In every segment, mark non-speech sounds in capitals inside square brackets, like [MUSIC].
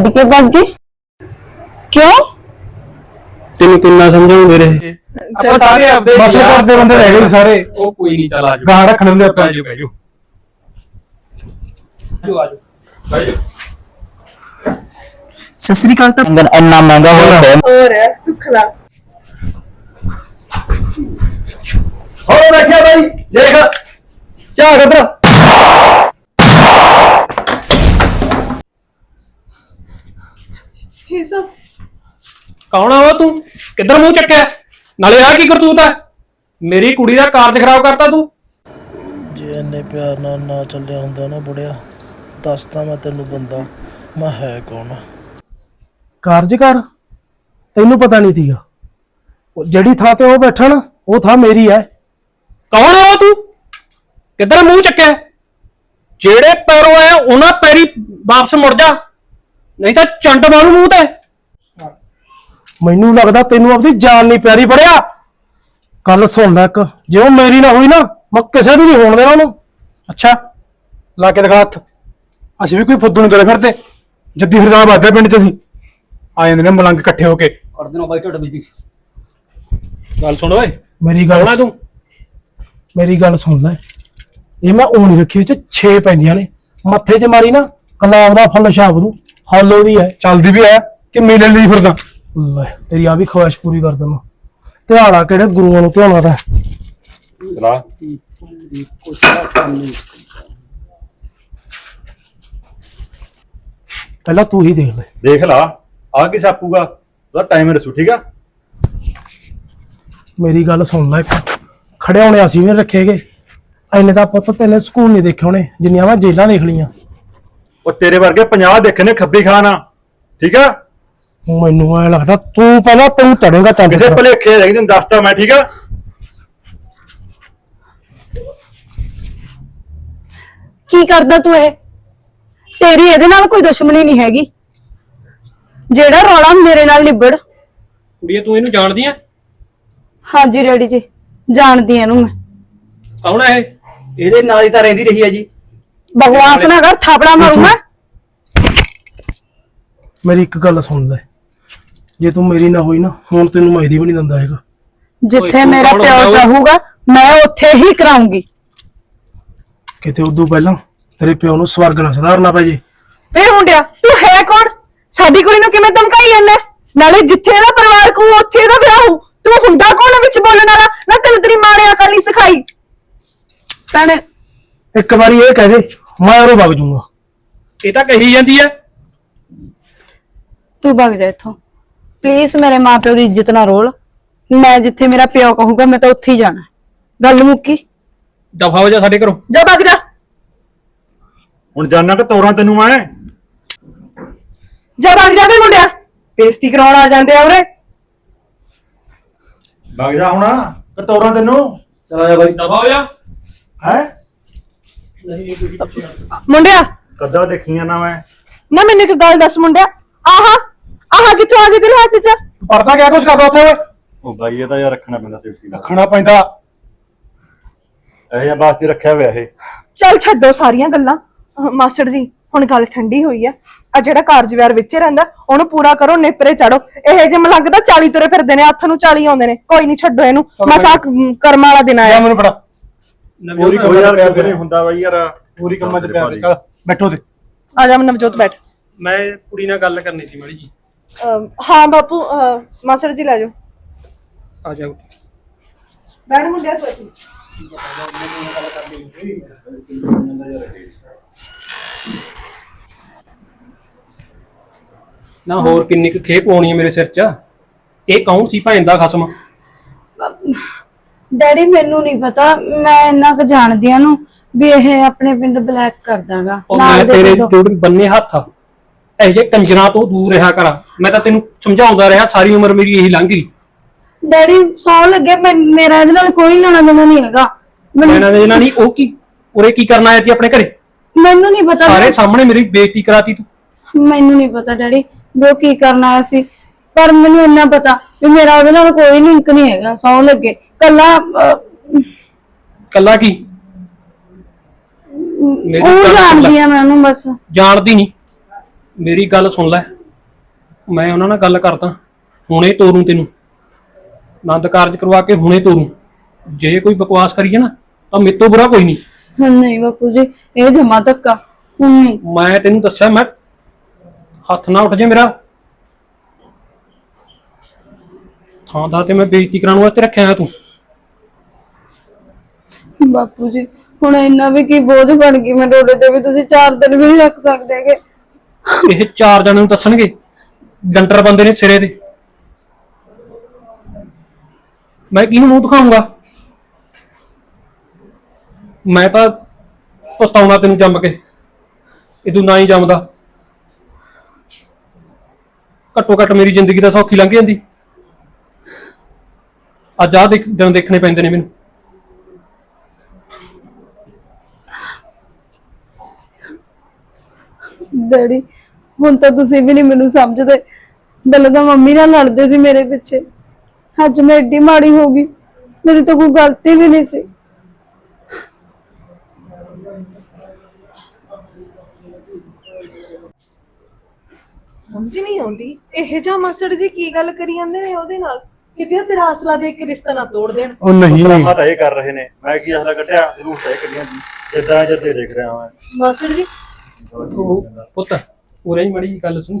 ਛੱਡ ਕੇ ਭੱਜ ਗਈ ਕਿਉਂ? ਤੈਨੂੰ ਕਿੰਨਾ ਸਮਝਾਉਂਦੇ ਰਹੇ? ਆਪਾਂ ਸਾਰੇ ਆਪਦੇ ਬਸ ਕਰਦੇ ਬੰਦੇ ਰਹਿ ਗਏ ਸਾਰੇ। ਉਹ ਕੋਈ ਨਹੀਂ ਚੱਲ ਆਜੋ ਗਾਹ ਰੱਖਣ ਦੇ ਆਪਾਂ ਆਜੋ ਆਜੋ ਆਜੋ ਆਜੋ ਆਜੋ ਸਤਿ ਸ੍ਰੀ ਅਕਾਲ ਤਾਂ ਇੰਨਾ ਮਹਿੰਗਾ ਹੋ ਰਿਹਾ। ਹੋਰ ਸੁਖਲਾ ਹੋ ਬੈਠਿਆ ਬਾਈ ਦੇਖ। ਚਾਹ ਕਦਰ ਇਹ ਸਭ ਕੌਣ ਆ ਵਾ ਤੂੰ? ਕਿੱਧਰ ਮੂੰਹ ਚੱਕਿਆ? ਨਾਲੇ ਆ ਕੀ ਕਰਤੂਤ ਹੈ ਮੇਰੀ ਕੁੜੀ ਦਾ ਕਾਰਜ ਖਰਾਬ ਕਰਤਾ ਤੂੰ। ਜੇ ਇੰਨੇ ਪਿਆਰ ਨਾਲ ਨਾ ਚੱਲਿਆ ਹੁੰਦਾ ਨਾ ਬੁੜਿਆ ਦੱਸਦਾ ਮੈਂ ਤੈਨੂੰ ਬੰਦਾ ਮੈਂ ਹੈ ਕੌਣ? ਕਾਰਜ ਕਰ। ਤੈਨੂੰ ਪਤਾ ਨਹੀਂ ਤੀਗਾ ਉਹ ਜਿਹੜੀ ਥਾਂ ਤੇ ਉਹ ਬੈਠਾ ਨਾ ਉਹ ਥਾਂ ਮੇਰੀ ਹੈ। ਕੌਣ ਆ ਵਾ ਤੂੰ? ਕਿੱਧਰ ਮੂੰਹ ਚੱਕਿਆ? ਜਿਹੜੇ ਪੈਰੋਂ ਆਇਆ ਉਹਨਾਂ ਪੈਰੀ ਵਾਪਸ ਮੁੜ ਜਾ। ਨਹੀਂ ਤਾਂ ਚੰਡ ਮਾਰੂ ਮੂੰਹ ਤੇ। ਮੈਨੂੰ ਲੱਗਦਾ ਤੈਨੂੰ ਆਪਣੀ ਜਾਨ ਨਹੀਂ ਪਿਆਰੀ ਪੜਿਆ। ਗੱਲ ਸੁਣ ਲੈ ਇੱਕ ਜੇ ਉਹ ਮੇਰੀ ਨਾ ਹੋਈ ਨਾ ਮੈਂ ਕਿਸੇ ਦੀ ਨਹੀਂ ਹੋਣ ਦੇਣਾ ਉਹਨੂੰ। ਅੱਛਾ ਲਾ ਕੇ ਦਿਖਾ ਹੱਥ। ਅਸੀਂ ਵੀ ਕੋਈ ਫੁੱਦੂ ਨਹੀਂ ਤੁਰੇ ਫਿਰਦੇ। ਜੱਦੀ ਫਿਰਦਾ ਬਾਦੇ ਪਿੰਡ ਚ ਅਸੀਂ। ਆ ਜਾਂਦੇ ਨੇ ਮਲੰਗ ਇਕੱਠੇ ਹੋ ਕੇ। ਕਰਦੇ ਨਾ ਬਾਈ ਢੱਡ ਵਿੱਚ ਗੱਲ ਸੁਣ ਓਏ। ਮੇਰੀ ਗੱਲ ਤੂੰ? ਮੇਰੀ ਗੱਲ ਸੁਣ ਲੈ। ਇਹ ਮੈਂ ਨਹੀਂ ਰੱਖੀ ਚ 6 ਪੈਂਦੀਆਂ ਨੇ। ਮੱਥੇ 'ਚ ਮਾਰੀ ਨਾ ਗੁਲਾਬ ਦਾ ਫੁੱਲ ਛਾਪ ਨੂੰ ਹੱਲ ਉਹਦੀ ਹੈ। ਚੱਲਦੀ ਵੀ ਹੈ ਕਿ ਮਿਲਣ ਲਈ ਫਿਰਦਾ ਲੈ ਤੇਰੀ ਆ ਵੀ ਖੁਆਇਸ਼ ਪੂਰੀ ਕਰ ਦਵਾਂ। ਧਿਆਣਾ ਕਿਹੜੇ ਗੁਰੂਆਂ ਨੂੰ ਧਿਆਉਣਾ ਤਾਂ ਚਲਾ ਪਹਿਲਾਂ ਤੂੰ ਹੀ ਦੇਖ ਲੈ। ਦੇਖ ਲਾ ਆ ਕੀ ਛਾਪੂਗਾ ਉਹਦਾ ਟਾਈਮ ਦੱਸੂ ਠੀਕ ਆ? ਮੇਰੀ ਗੱਲ ਸੁਣ ਲੈ ਇੱਕ। ਖੜੇ ਹੋਣੇ ਅਸੀਂ ਵੀ ਰੱਖੇ ਗਏ। ਐਨੇ ਤਾਂ ਪੁੱਤ ਤੈਨੇ ਸਕੂਲ ਨਹੀਂ ਦੇਖੇ ਹੋਣੇ ਜਿੰਨੀਆਂ ਮੈਂ ਜੇਲਾਂ ਦੇਖ ਲੀਆਂ ਉਹ ਤੇਰੇ ਵਰਗੇ 50 ਦੇਖਣੇ ਖੱਬੀ ਖਾਨਾ ਠੀਕ ਆ? ਮੈਨੂੰ ਐ ਲੱਗਦਾ ਤੂੰ ਪਹਿਲਾਂ ਤੂੰ ਤੜੇਗਾ ਚੰਦ ਕਿਸੇ। ਭਲੇਖੇ ਰਹਿ ਤੈਨੂੰ ਦੱਸਤਾ ਮੈਂ ਠੀਕ ਆ? ਕੀ ਕਰਦਾ ਤੂੰ ਇਹ? ਤੇਰੀ ਇਹਦੇ ਨਾਲ ਕੋਈ ਦੁਸ਼ਮਣੀ ਨਹੀਂ ਹੈਗੀ। ਜਿਹੜਾ ਰੌਲਾ ਮੇਰੇ ਨਾਲ ਨਿਬੜ। ਕੁੜੀਏ ਤੂੰ ਇਹਨੂੰ ਜਾਣਦੀ ਆ? ਹਾਂਜੀ ਡੈਡੀ ਜੀ ਜਾਣਦੀ ਐ ਇਹਨੂੰ ਮੈਂ। ਕੌਣ ਹੈ ਇਹ? ਇਹਦੇ ਨਾਲ ਹੀ ਤਾਂ ਰਹਿੰਦੀ ਰਹੀ ਹੈ ਜੀ। ਬਕਵਾਸ ਨਾ ਕਰ ਥਾਪੜਾ ਮਾਰੂ ਮੈਂ ਮੇਰੀ ਇੱਕ ਗੱਲ ਸੁਣ ਲੈ। ਜੇ ਤੂੰ ਮੇਰੀ ਨਾ ਹੋਈ ਨਾ ਹੁਣ ਤੈਨੂੰ ਮੈਂ ਇਹਦੀ ਵੀ ਨਹੀਂ ਦਿੰਦਾ ਹੈਗਾ। ਜਿੱਥੇ ਤੂੰ ਮੇਰਾ ਕੌਣ ਪਿਓ ਹੁੰਦਾ ਓਏ? ਚਾਹੂਗਾ ਮੈਂ ਉੱਥੇ ਹੀ ਕਰਾਉਂਗੀ। ਕਿਤੇ ਉਦੋਂ ਪਹਿਲਾਂ ਤੇਰੇ ਪਿਓ ਨੂੰ ਸਵਰਗ ਨਾ ਸੁਧਾਰਨਾ ਪੈ ਜੇ। ਵੇ ਮੁੰਡਿਆ ਤੂੰ ਹੈ ਕੌਣ? ਸਾਡੀ ਕੁੜੀ ਨੂੰ ਕਿਵੇਂ ਧਮਕਾਈ ਜਾਂਦਾ? ਨਾਲੇ ਜਿੱਥੇ ਇਹਦਾ ਪਰਿਵਾਰ ਕੋ ਉੱਥੇ ਇਹਦਾ ਵਿਆਹ ਹੋ ਤੂੰ ਹੁੰਦਾ ਕੌਣ ਆ ਵਿੱਚ ਬੋਲਣ ਵਾਲਾ? ਨਾ ਤੈਨੂੰ ਤੇਰੀ ਮਾਂ ਨੇ ਅਕਲ ਨਹੀਂ ਸਿਖਾਈ। ਭੈਣੇ। ਇੱਕ ਵਾਰੀ ਇਹ ਕਹਿ ਦੇ ਮੈਂ ਉਹਨੂੰ ਵਗ ਜੂੰਗਾ। ਇਹ ਤਾਂ ਕਹੀ ਜਾਂਦੀ ਆ। ਤੂੰ ਭੱਗ ਜਾ ਇੱਥੋਂ। ਪਲੀਜ਼ ਮੇਰੇ ਮਾਪਿਓ ਦੀ ਇੱਜ਼ਤ ਨਾ ਰੋਲ। ਮੈਂ ਜਿੱਥੇ ਮੇਰਾ ਪਿਓ ਕਹੂਗਾ ਮੈਂ ਤਾਂ ਉੱਥੇ ਹੀ ਜਾਣਾ। ਗੱਲ ਮੁੱਕੀ? ਦਫਾ ਹੋ ਜਾ ਸਾਡੇ ਘਰੋਂ। ਜਾ ਭੱਗ ਜਾ। ਹੁਣ ਜਾਨਾ ਕਿ ਤੋਰਾਂ ਤੈਨੂੰ ਮੈਂ? ਜਾ ਭੱਜ ਜਾ ਵੇ ਮੁੰਡਿਆ। ਬੇਇੱਜ਼ਤੀ ਕਰਾਉਣ ਆ ਜਾਂਦੇ ਆ ਉਰੇ। ਵਗ ਜਾ ਹੁਣ ਕਿ ਤੋਰਾਂ ਤੈਨੂੰ? ਚਲਾ ਜਾ ਬਾਈ। ਦਫਾ ਹੋ ਜਾ। ਹੈ? ਮੁੰਡਿਆ। ਕੱਦਾ ਦੇਖੀਆਂ ਨਾ ਮੈਂ? ਨਾ ਮੈਨੂੰ ਇੱਕ ਗੱਲ ਦੱਸ ਮੁੰਡਿਆ। ਆਹਾ ਆਹਾ ਕਿੱਥੋਂ ਆ ਗਈ ਤੇਰੇ ਹੱਥ 'ਚ? ਪੜਦਾ ਕਿਆ ਕੁਝ ਕਰਦਾ ਉੱਥੇ ਓਏ? ਉਹ ਬਾਈ ਇਹ ਤਾਂ ਯਾਰ ਰੱਖਣਾ ਪੈਂਦਾ ਸੇਫਟੀ ਦਾ। ਰੱਖਣਾ ਪੈਂਦਾ। ਇਹ ਜਾਂ ਵਾਸਤੇ ਰੱਖਿਆ ਹੋਇਆ ਇਹ। ਚੱਲ ਛੱਡੋ ਸਾਰੀਆਂ ਗੱਲਾਂ। ਅਹ ਮਾਸਟਰ ਜੀ ਹੁਣ ਗੱਲ ਠੰਡੀ ਹੋਈ ਆ। ਆ ਜਿਹੜਾ ਕਾਰਜ ਵਿਹਾਰ ਵਿੱਚ ਰਹਿੰਦਾ ਉਹਨੂੰ ਪੂਰਾ ਕਰੋ ਨੇਪਰੇ ਚੜੋ ਇਹ ਜੇ ਮਲੰਗ ਦਾ 40 ਤੁਰੇ ਫਿਰਦੇ ਨੇ ਹੱਥ ਨੂੰ 40 ਆਉਂਦੇ ਨੇ। ਕੋਈ ਨਹੀਂ ਛੱਡੋ ਇਹਨੂੰ। ਮਸਾ ਕਰਮ ਵਾਲਾ ਦਿਨ ਆਇਆ। ਮੈਨੂੰ ਫੜਾ। ਪੂਰੀ ਕੋਈ ਯਾਰ ਕਿਉਂ ਨਹੀਂ ਹੁੰਦਾ ਬਾਈ ਯਾਰ ਪੂਰੀ ਕੰਮਾਂ 'ਚ ਪਿਆ ਚੱਲ ਬੈਠੋ ਤੇ। ਆ ਜਾ ਨਵਜੋਤ ਬੈਠ। ਮੈਂ ਕੁੜੀ ਨਾਲ ਗੱਲ ਕਰਨੀ ਸੀ ਮਾੜੀ ਜੀ। ਹਾਂ ਬਾਪੂ ਅਹ ਮਾਸਟਰ ਜੀ ਲੈ ਜਾਓ। ਆ ਜਾ ਬੈਠ ਮੁੰਡਿਆ ਤੂੰ ਇੱਥੇ। ਨਾ ਹੋਰ ਕਿੰਨੀ ਕੁ ਖੇਪ ਹੋਣੀ ਹੈ ਮੇਰੇ ਸਿਰ 'ਚ। ਇਹ ਕੌਣ ਸੀ ਭੈਣ ਦਾ ਖਸਮ? ਡੈਡੀ ਮੈਨੂੰ ਨਹੀਂ ਪਤਾ। ਮੈਂ ਇੰਨਾ ਕੁ ਜਾਣਦੀ ਆ ਨੂੰ ਵੀ ਇਹ ਆਪਣੇ ਪਿੰਡ ਬਲੈਕ ਕਰਦਾਗਾ ਉਹ ਮੈਂ ਤੇਰੇ ਜੋੜ ਬੰਨੇ ਹੱਥ ਇਹ ਜੇ ਕੰਜਰਾਂ ਤੋਂ ਦੂਰ ਰਿਹਾ ਕਰ। ਮੈਂ ਤਾਂ ਤੈਨੂੰ ਸਮਝਾਉਂਦਾ ਰਿਹਾ ਸਾਰੀ ਉਮਰ ਮੇਰੀ ਇਹੀ ਲੰਘ ਗਈ। ਡੈਡੀ ਸੌ ਲੱਗੇ। ਮੈਂ ਮੇਰਾ ਇਹਦੇ ਨਾਲ ਕੋਈ ਲੈਣਾ ਦੇਣਾ ਨਹੀਂ ਹੈਗਾ। ਮੈਨੂੰ ਇਹਨਾਂ ਦੇ ਨਾਲ ਨਹੀਂ ਉਹ ਕੀ? ਉਰੇ ਕੀ ਕਰਨ ਆਇਆ ਸੀ ਆਪਣੇ ਘਰੇ? ਮੈਨੂੰ ਨਹੀਂ ਪਤਾ ਸਾਰੇ ਸਾਹਮਣੇ ਮੇਰੀ ਬੇਇੱਜ਼ਤੀ ਕਰਾਤੀ ਤੂੰ। ਮੈਨੂੰ ਨਹੀਂ ਪਤਾ ਡੈਡੀ ਵੀ ਉਹ ਕੀ ਕਰਨ ਆਇਆ ਸੀ। ਪਰ ਮੈਨੂੰ ਇੰਨਾ ਪਤਾ ਵੀ ਮੇਰਾ ਉਹਦੇ ਨਾਲ ਕੋਈ ਲਿੰਕ ਨਹੀਂ ਹੈਗਾ ਸੌ ਲੱਗੇ। ਕੱਲਾ ਕੱਲਾ ਕੀ? ਮੇਰੀ ਉਹ ਗੱਲ ਸੁਣ ਲੈ। ਜਾਣਦੀ ਆ ਮੈਂ ਉਹਨੂੰ ਬਸ। ਜਾਣਦੀ ਨਹੀਂ। ਮੇਰੀ ਗੱਲ ਸੁਣ ਲੈ। ਮੈਂ ਉਹਨਾਂ ਨਾਲ ਗੱਲ ਕਰਦਾ। ਹੁਣੇ ਤੋਰੂੰ ਤੈਨੂੰ। ਆਨੰਦ ਕਾਰਜ ਕਰਵਾ ਕੇ ਹੁਣੇ ਤੋਰੂੰ। ਜੇ ਕੋਈ ਬਕਵਾਸ ਕਰੀਏ ਨਾ ਤਾਂ ਮੇਰੇ ਤੋਂ ਬੁਰਾ ਕੋਈ ਨਹੀਂ। ਨਹੀਂ ਬਾਪੂ ਜੀ ਇਹ ਜਮਾ ਧੱਕਾ। ਹੁਣ ਨਹੀਂ। ਮੈਂ ਤੈਨੂੰ ਦੱਸਿਆ ਮੈਂ ਹੱਥ ਨਾ ਉੱਠ ਜੇ ਮੇਰਾ। ਥਾਂ ਥਾਂ ਤੇ ਮੈਂ ਬੇਇੱਜ਼ਤੀ ਕਰਾਉਣ ਵਾਸਤੇ ਰੱਖਿਆ ਹੈ ਤੂੰ। ਬਾਪੂ ਜੀ ਹੁਣ ਇੰਨਾ ਵੀ ਕੀ ਬੋਝ ਬਣ ਗਈ ਮੈਂ ਡੋਲੇ ਤੇ ਵੀ ਤੁਸੀਂ ਚਾਰ ਦਿਨ ਵੀ ਨਹੀਂ ਰੱਖ ਸਕਦੇ ਹੈਗੇ। ਇਹ ਚਾਰ ਜਣਿਆਂ ਨੂੰ ਦੱਸਣਗੇ ਜੰਟਰ ਬੰਦੇ ਨੇ ਸਿਰੇ ਦੇ ਮੈਂ ਕਿਹਨੂੰ ਮੂੰਹ ਦਿਖਾਉਂਗਾ ਮੈਂ ਤਾਂ ਪਛਤਾਉਣਾ ਤੈਨੂੰ ਜੰਮ ਕੇ ਇਹ ਤੂੰ ਨਾ ਹੀ ਜੰਮਦਾ। ਘੱਟੋ ਘੱਟ ਮੇਰੀ ਜ਼ਿੰਦਗੀ ਤਾਂ ਸੌਖੀ ਲੰਘ ਜਾਂਦੀ। ਅੱਜ ਆਹ ਦੇਖ ਦਿਨ ਦੇਖਣੇ ਪੈਂਦੇ ਨੇ ਮੈਨੂੰ। ਡੈਡੀ ਹੁਣ ਤਾਂ ਤੁਸੀਂ ਵੀ ਨਹੀਂ ਮੈਨੂੰ ਸਮਝਦੇ। ਪਹਿਲਾਂ ਤਾਂ ਮੰਮੀ ਨਾਲ ਲੜਦੇ ਸੀ ਮੇਰੇ ਪਿੱਛੇ। ਅੱਜ ਮੈਂ ਏਡੀ ਮਾੜੀ ਹੋ ਗਈ। ਮੇਰੀ ਤਾਂ ਕੋਈ ਗਲਤੀ ਵੀ ਨਹੀਂ ਸੀ। ਸਮਝ ਨਹੀਂ ਆਉਂਦੀ। ਇਹ ਜਾਂ ਮਾਸੜ ਜੀ ਕੀ ਗੱਲ ਕਰੀ ਜਾਂਦੇ ਨੇ ਉਹਦੇ ਨਾਲ? ਕਿਤੇ ਉਹ ਤੇਰਾ ਹੌਸਲਾ ਦੇਖ ਕੇ ਰਿਸ਼ਤਾ ਨਾ ਤੋੜ ਦੇਣ। ਉਹ ਨਹੀਂ। ਡਰਾਮਾ ਤਾਂ ਇਹ ਕਰ ਰਹੇ ਨੇ। ਮੈਂ ਕੀ ਅਸਲਾ ਕੱਢਿਆ? ਜ਼ਰੂਰ ਤੈਅ ਕਰੀਆਂ ਜੀ। ਜਿੱਦਾਂ ਜੱਦੇ ਦੇਖ ਰਿਹਾ ਹਾਂ ਮਾਸੜ ਜੀ। ਉਹ ਪੁੱਤ ਉਰੇ ਹੀ ਮੜੀ ਜੀ ਗੱਲ ਸੁਣ।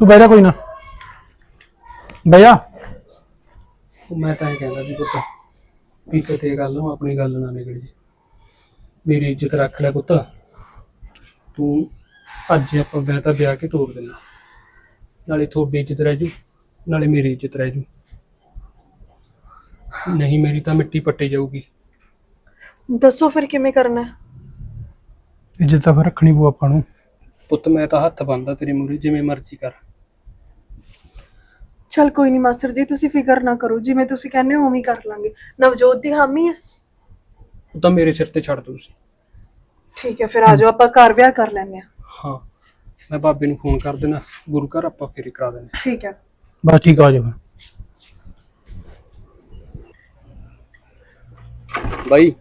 ਤੂੰ ਬਹਿ ਜਾ ਕੋਈ ਨਾ। ਬਹਿ ਜਾ। ਉਹ ਮੈਂ ਤਾਂ ਇਹ ਕਹਿੰਦਾ ਵੀ ਪੁੱਤ ਵੀ ਕਿਤੇ ਗੱਲ ਨੂੰ ਆਪਣੀ ਗੱਲ ਨਾ ਨਿਕਲ ਜੇ। ਮੇਰੀ ਇੱਜ਼ਤ ਰੱਖ ਲੈ ਪੁੱਤ। ਤੂੰ ਅੱਜ ਆਪਾਂ ਵਿਆਹ ਤਾਂ ਵਿਆਹ ਕੇ ਤੋੜ ਦੇਣਾ ਨਾਲੇ ਤੁਹਾਡੀ ਇੱਜ਼ਤ ਰਹਿ ਜੂ। ਨਾਲੇ ਮੇਰੀ ਇੱਜ਼ਤ ਰਹਿ ਜੂ। ਨਹੀਂ ਮੇਰੀ ਤਾਂ ਮਿੱਟੀ ਪੱਟੀ ਜਾਊਗੀ। ਦੱਸੋ ਫਿਰ ਕਿਵੇਂ ਕਰਨਾ? ਹੈ ਇੱਜ਼ਤ ਤਾਂ ਫਿਰ ਰੱਖਣੀ ਪਊ ਆਪਾਂ ਨੂੰ। ਪੁੱਤ ਮੈਂ ਤਾਂ ਹੱਥ ਬੰਨਦਾ ਤੇਰੇ ਮੂਹਰੇ ਜਿਵੇਂ ਮਰਜ਼ੀ ਕਰ। ਚਲ ਕੋਈ ਨਹੀਂ ਮਾਸਟਰ ਜੀ ਤੁਸੀਂ ਫਿਕਰ ਨਾ ਕਰੋ। ਜਿਵੇਂ ਤੁਸੀਂ ਕਹਿੰਦੇ ਹੋ ਉਵੇਂ ਹੀ ਕਰ ਲਾਂਗੇ। ਨਵਜੋਤ ਦੀ ਹਾਮੀ ਹੈ ਉਹ ਤਾਂ ਮੇਰੇ ਸਿਰ ਤੇ ਛੱਡ ਦੋ ਤੁਸੀਂ ਠੀਕ ਹੈ ਫਿਰ ਆ ਜਾਓ ਆਪਾਂ ਘਰ ਵਿਆਹ ਕਰ ਲੈਂਦੇ ਆ ਹਾਂ ਮੈਂ ਬਾਬੇ ਨੂੰ ਫੋਨ ਕਰ ਦੇਣਾ ਗੁਰੂ ਘਰ ਆਪਾਂ ਫੇਰੀ ਕਰਾ ਦੇਣਾ ਠੀਕ ਹੈ। ਬਸ ਠੀਕ ਆ ਆ ਜਾ ਫਿਰ। ਬਾਈ।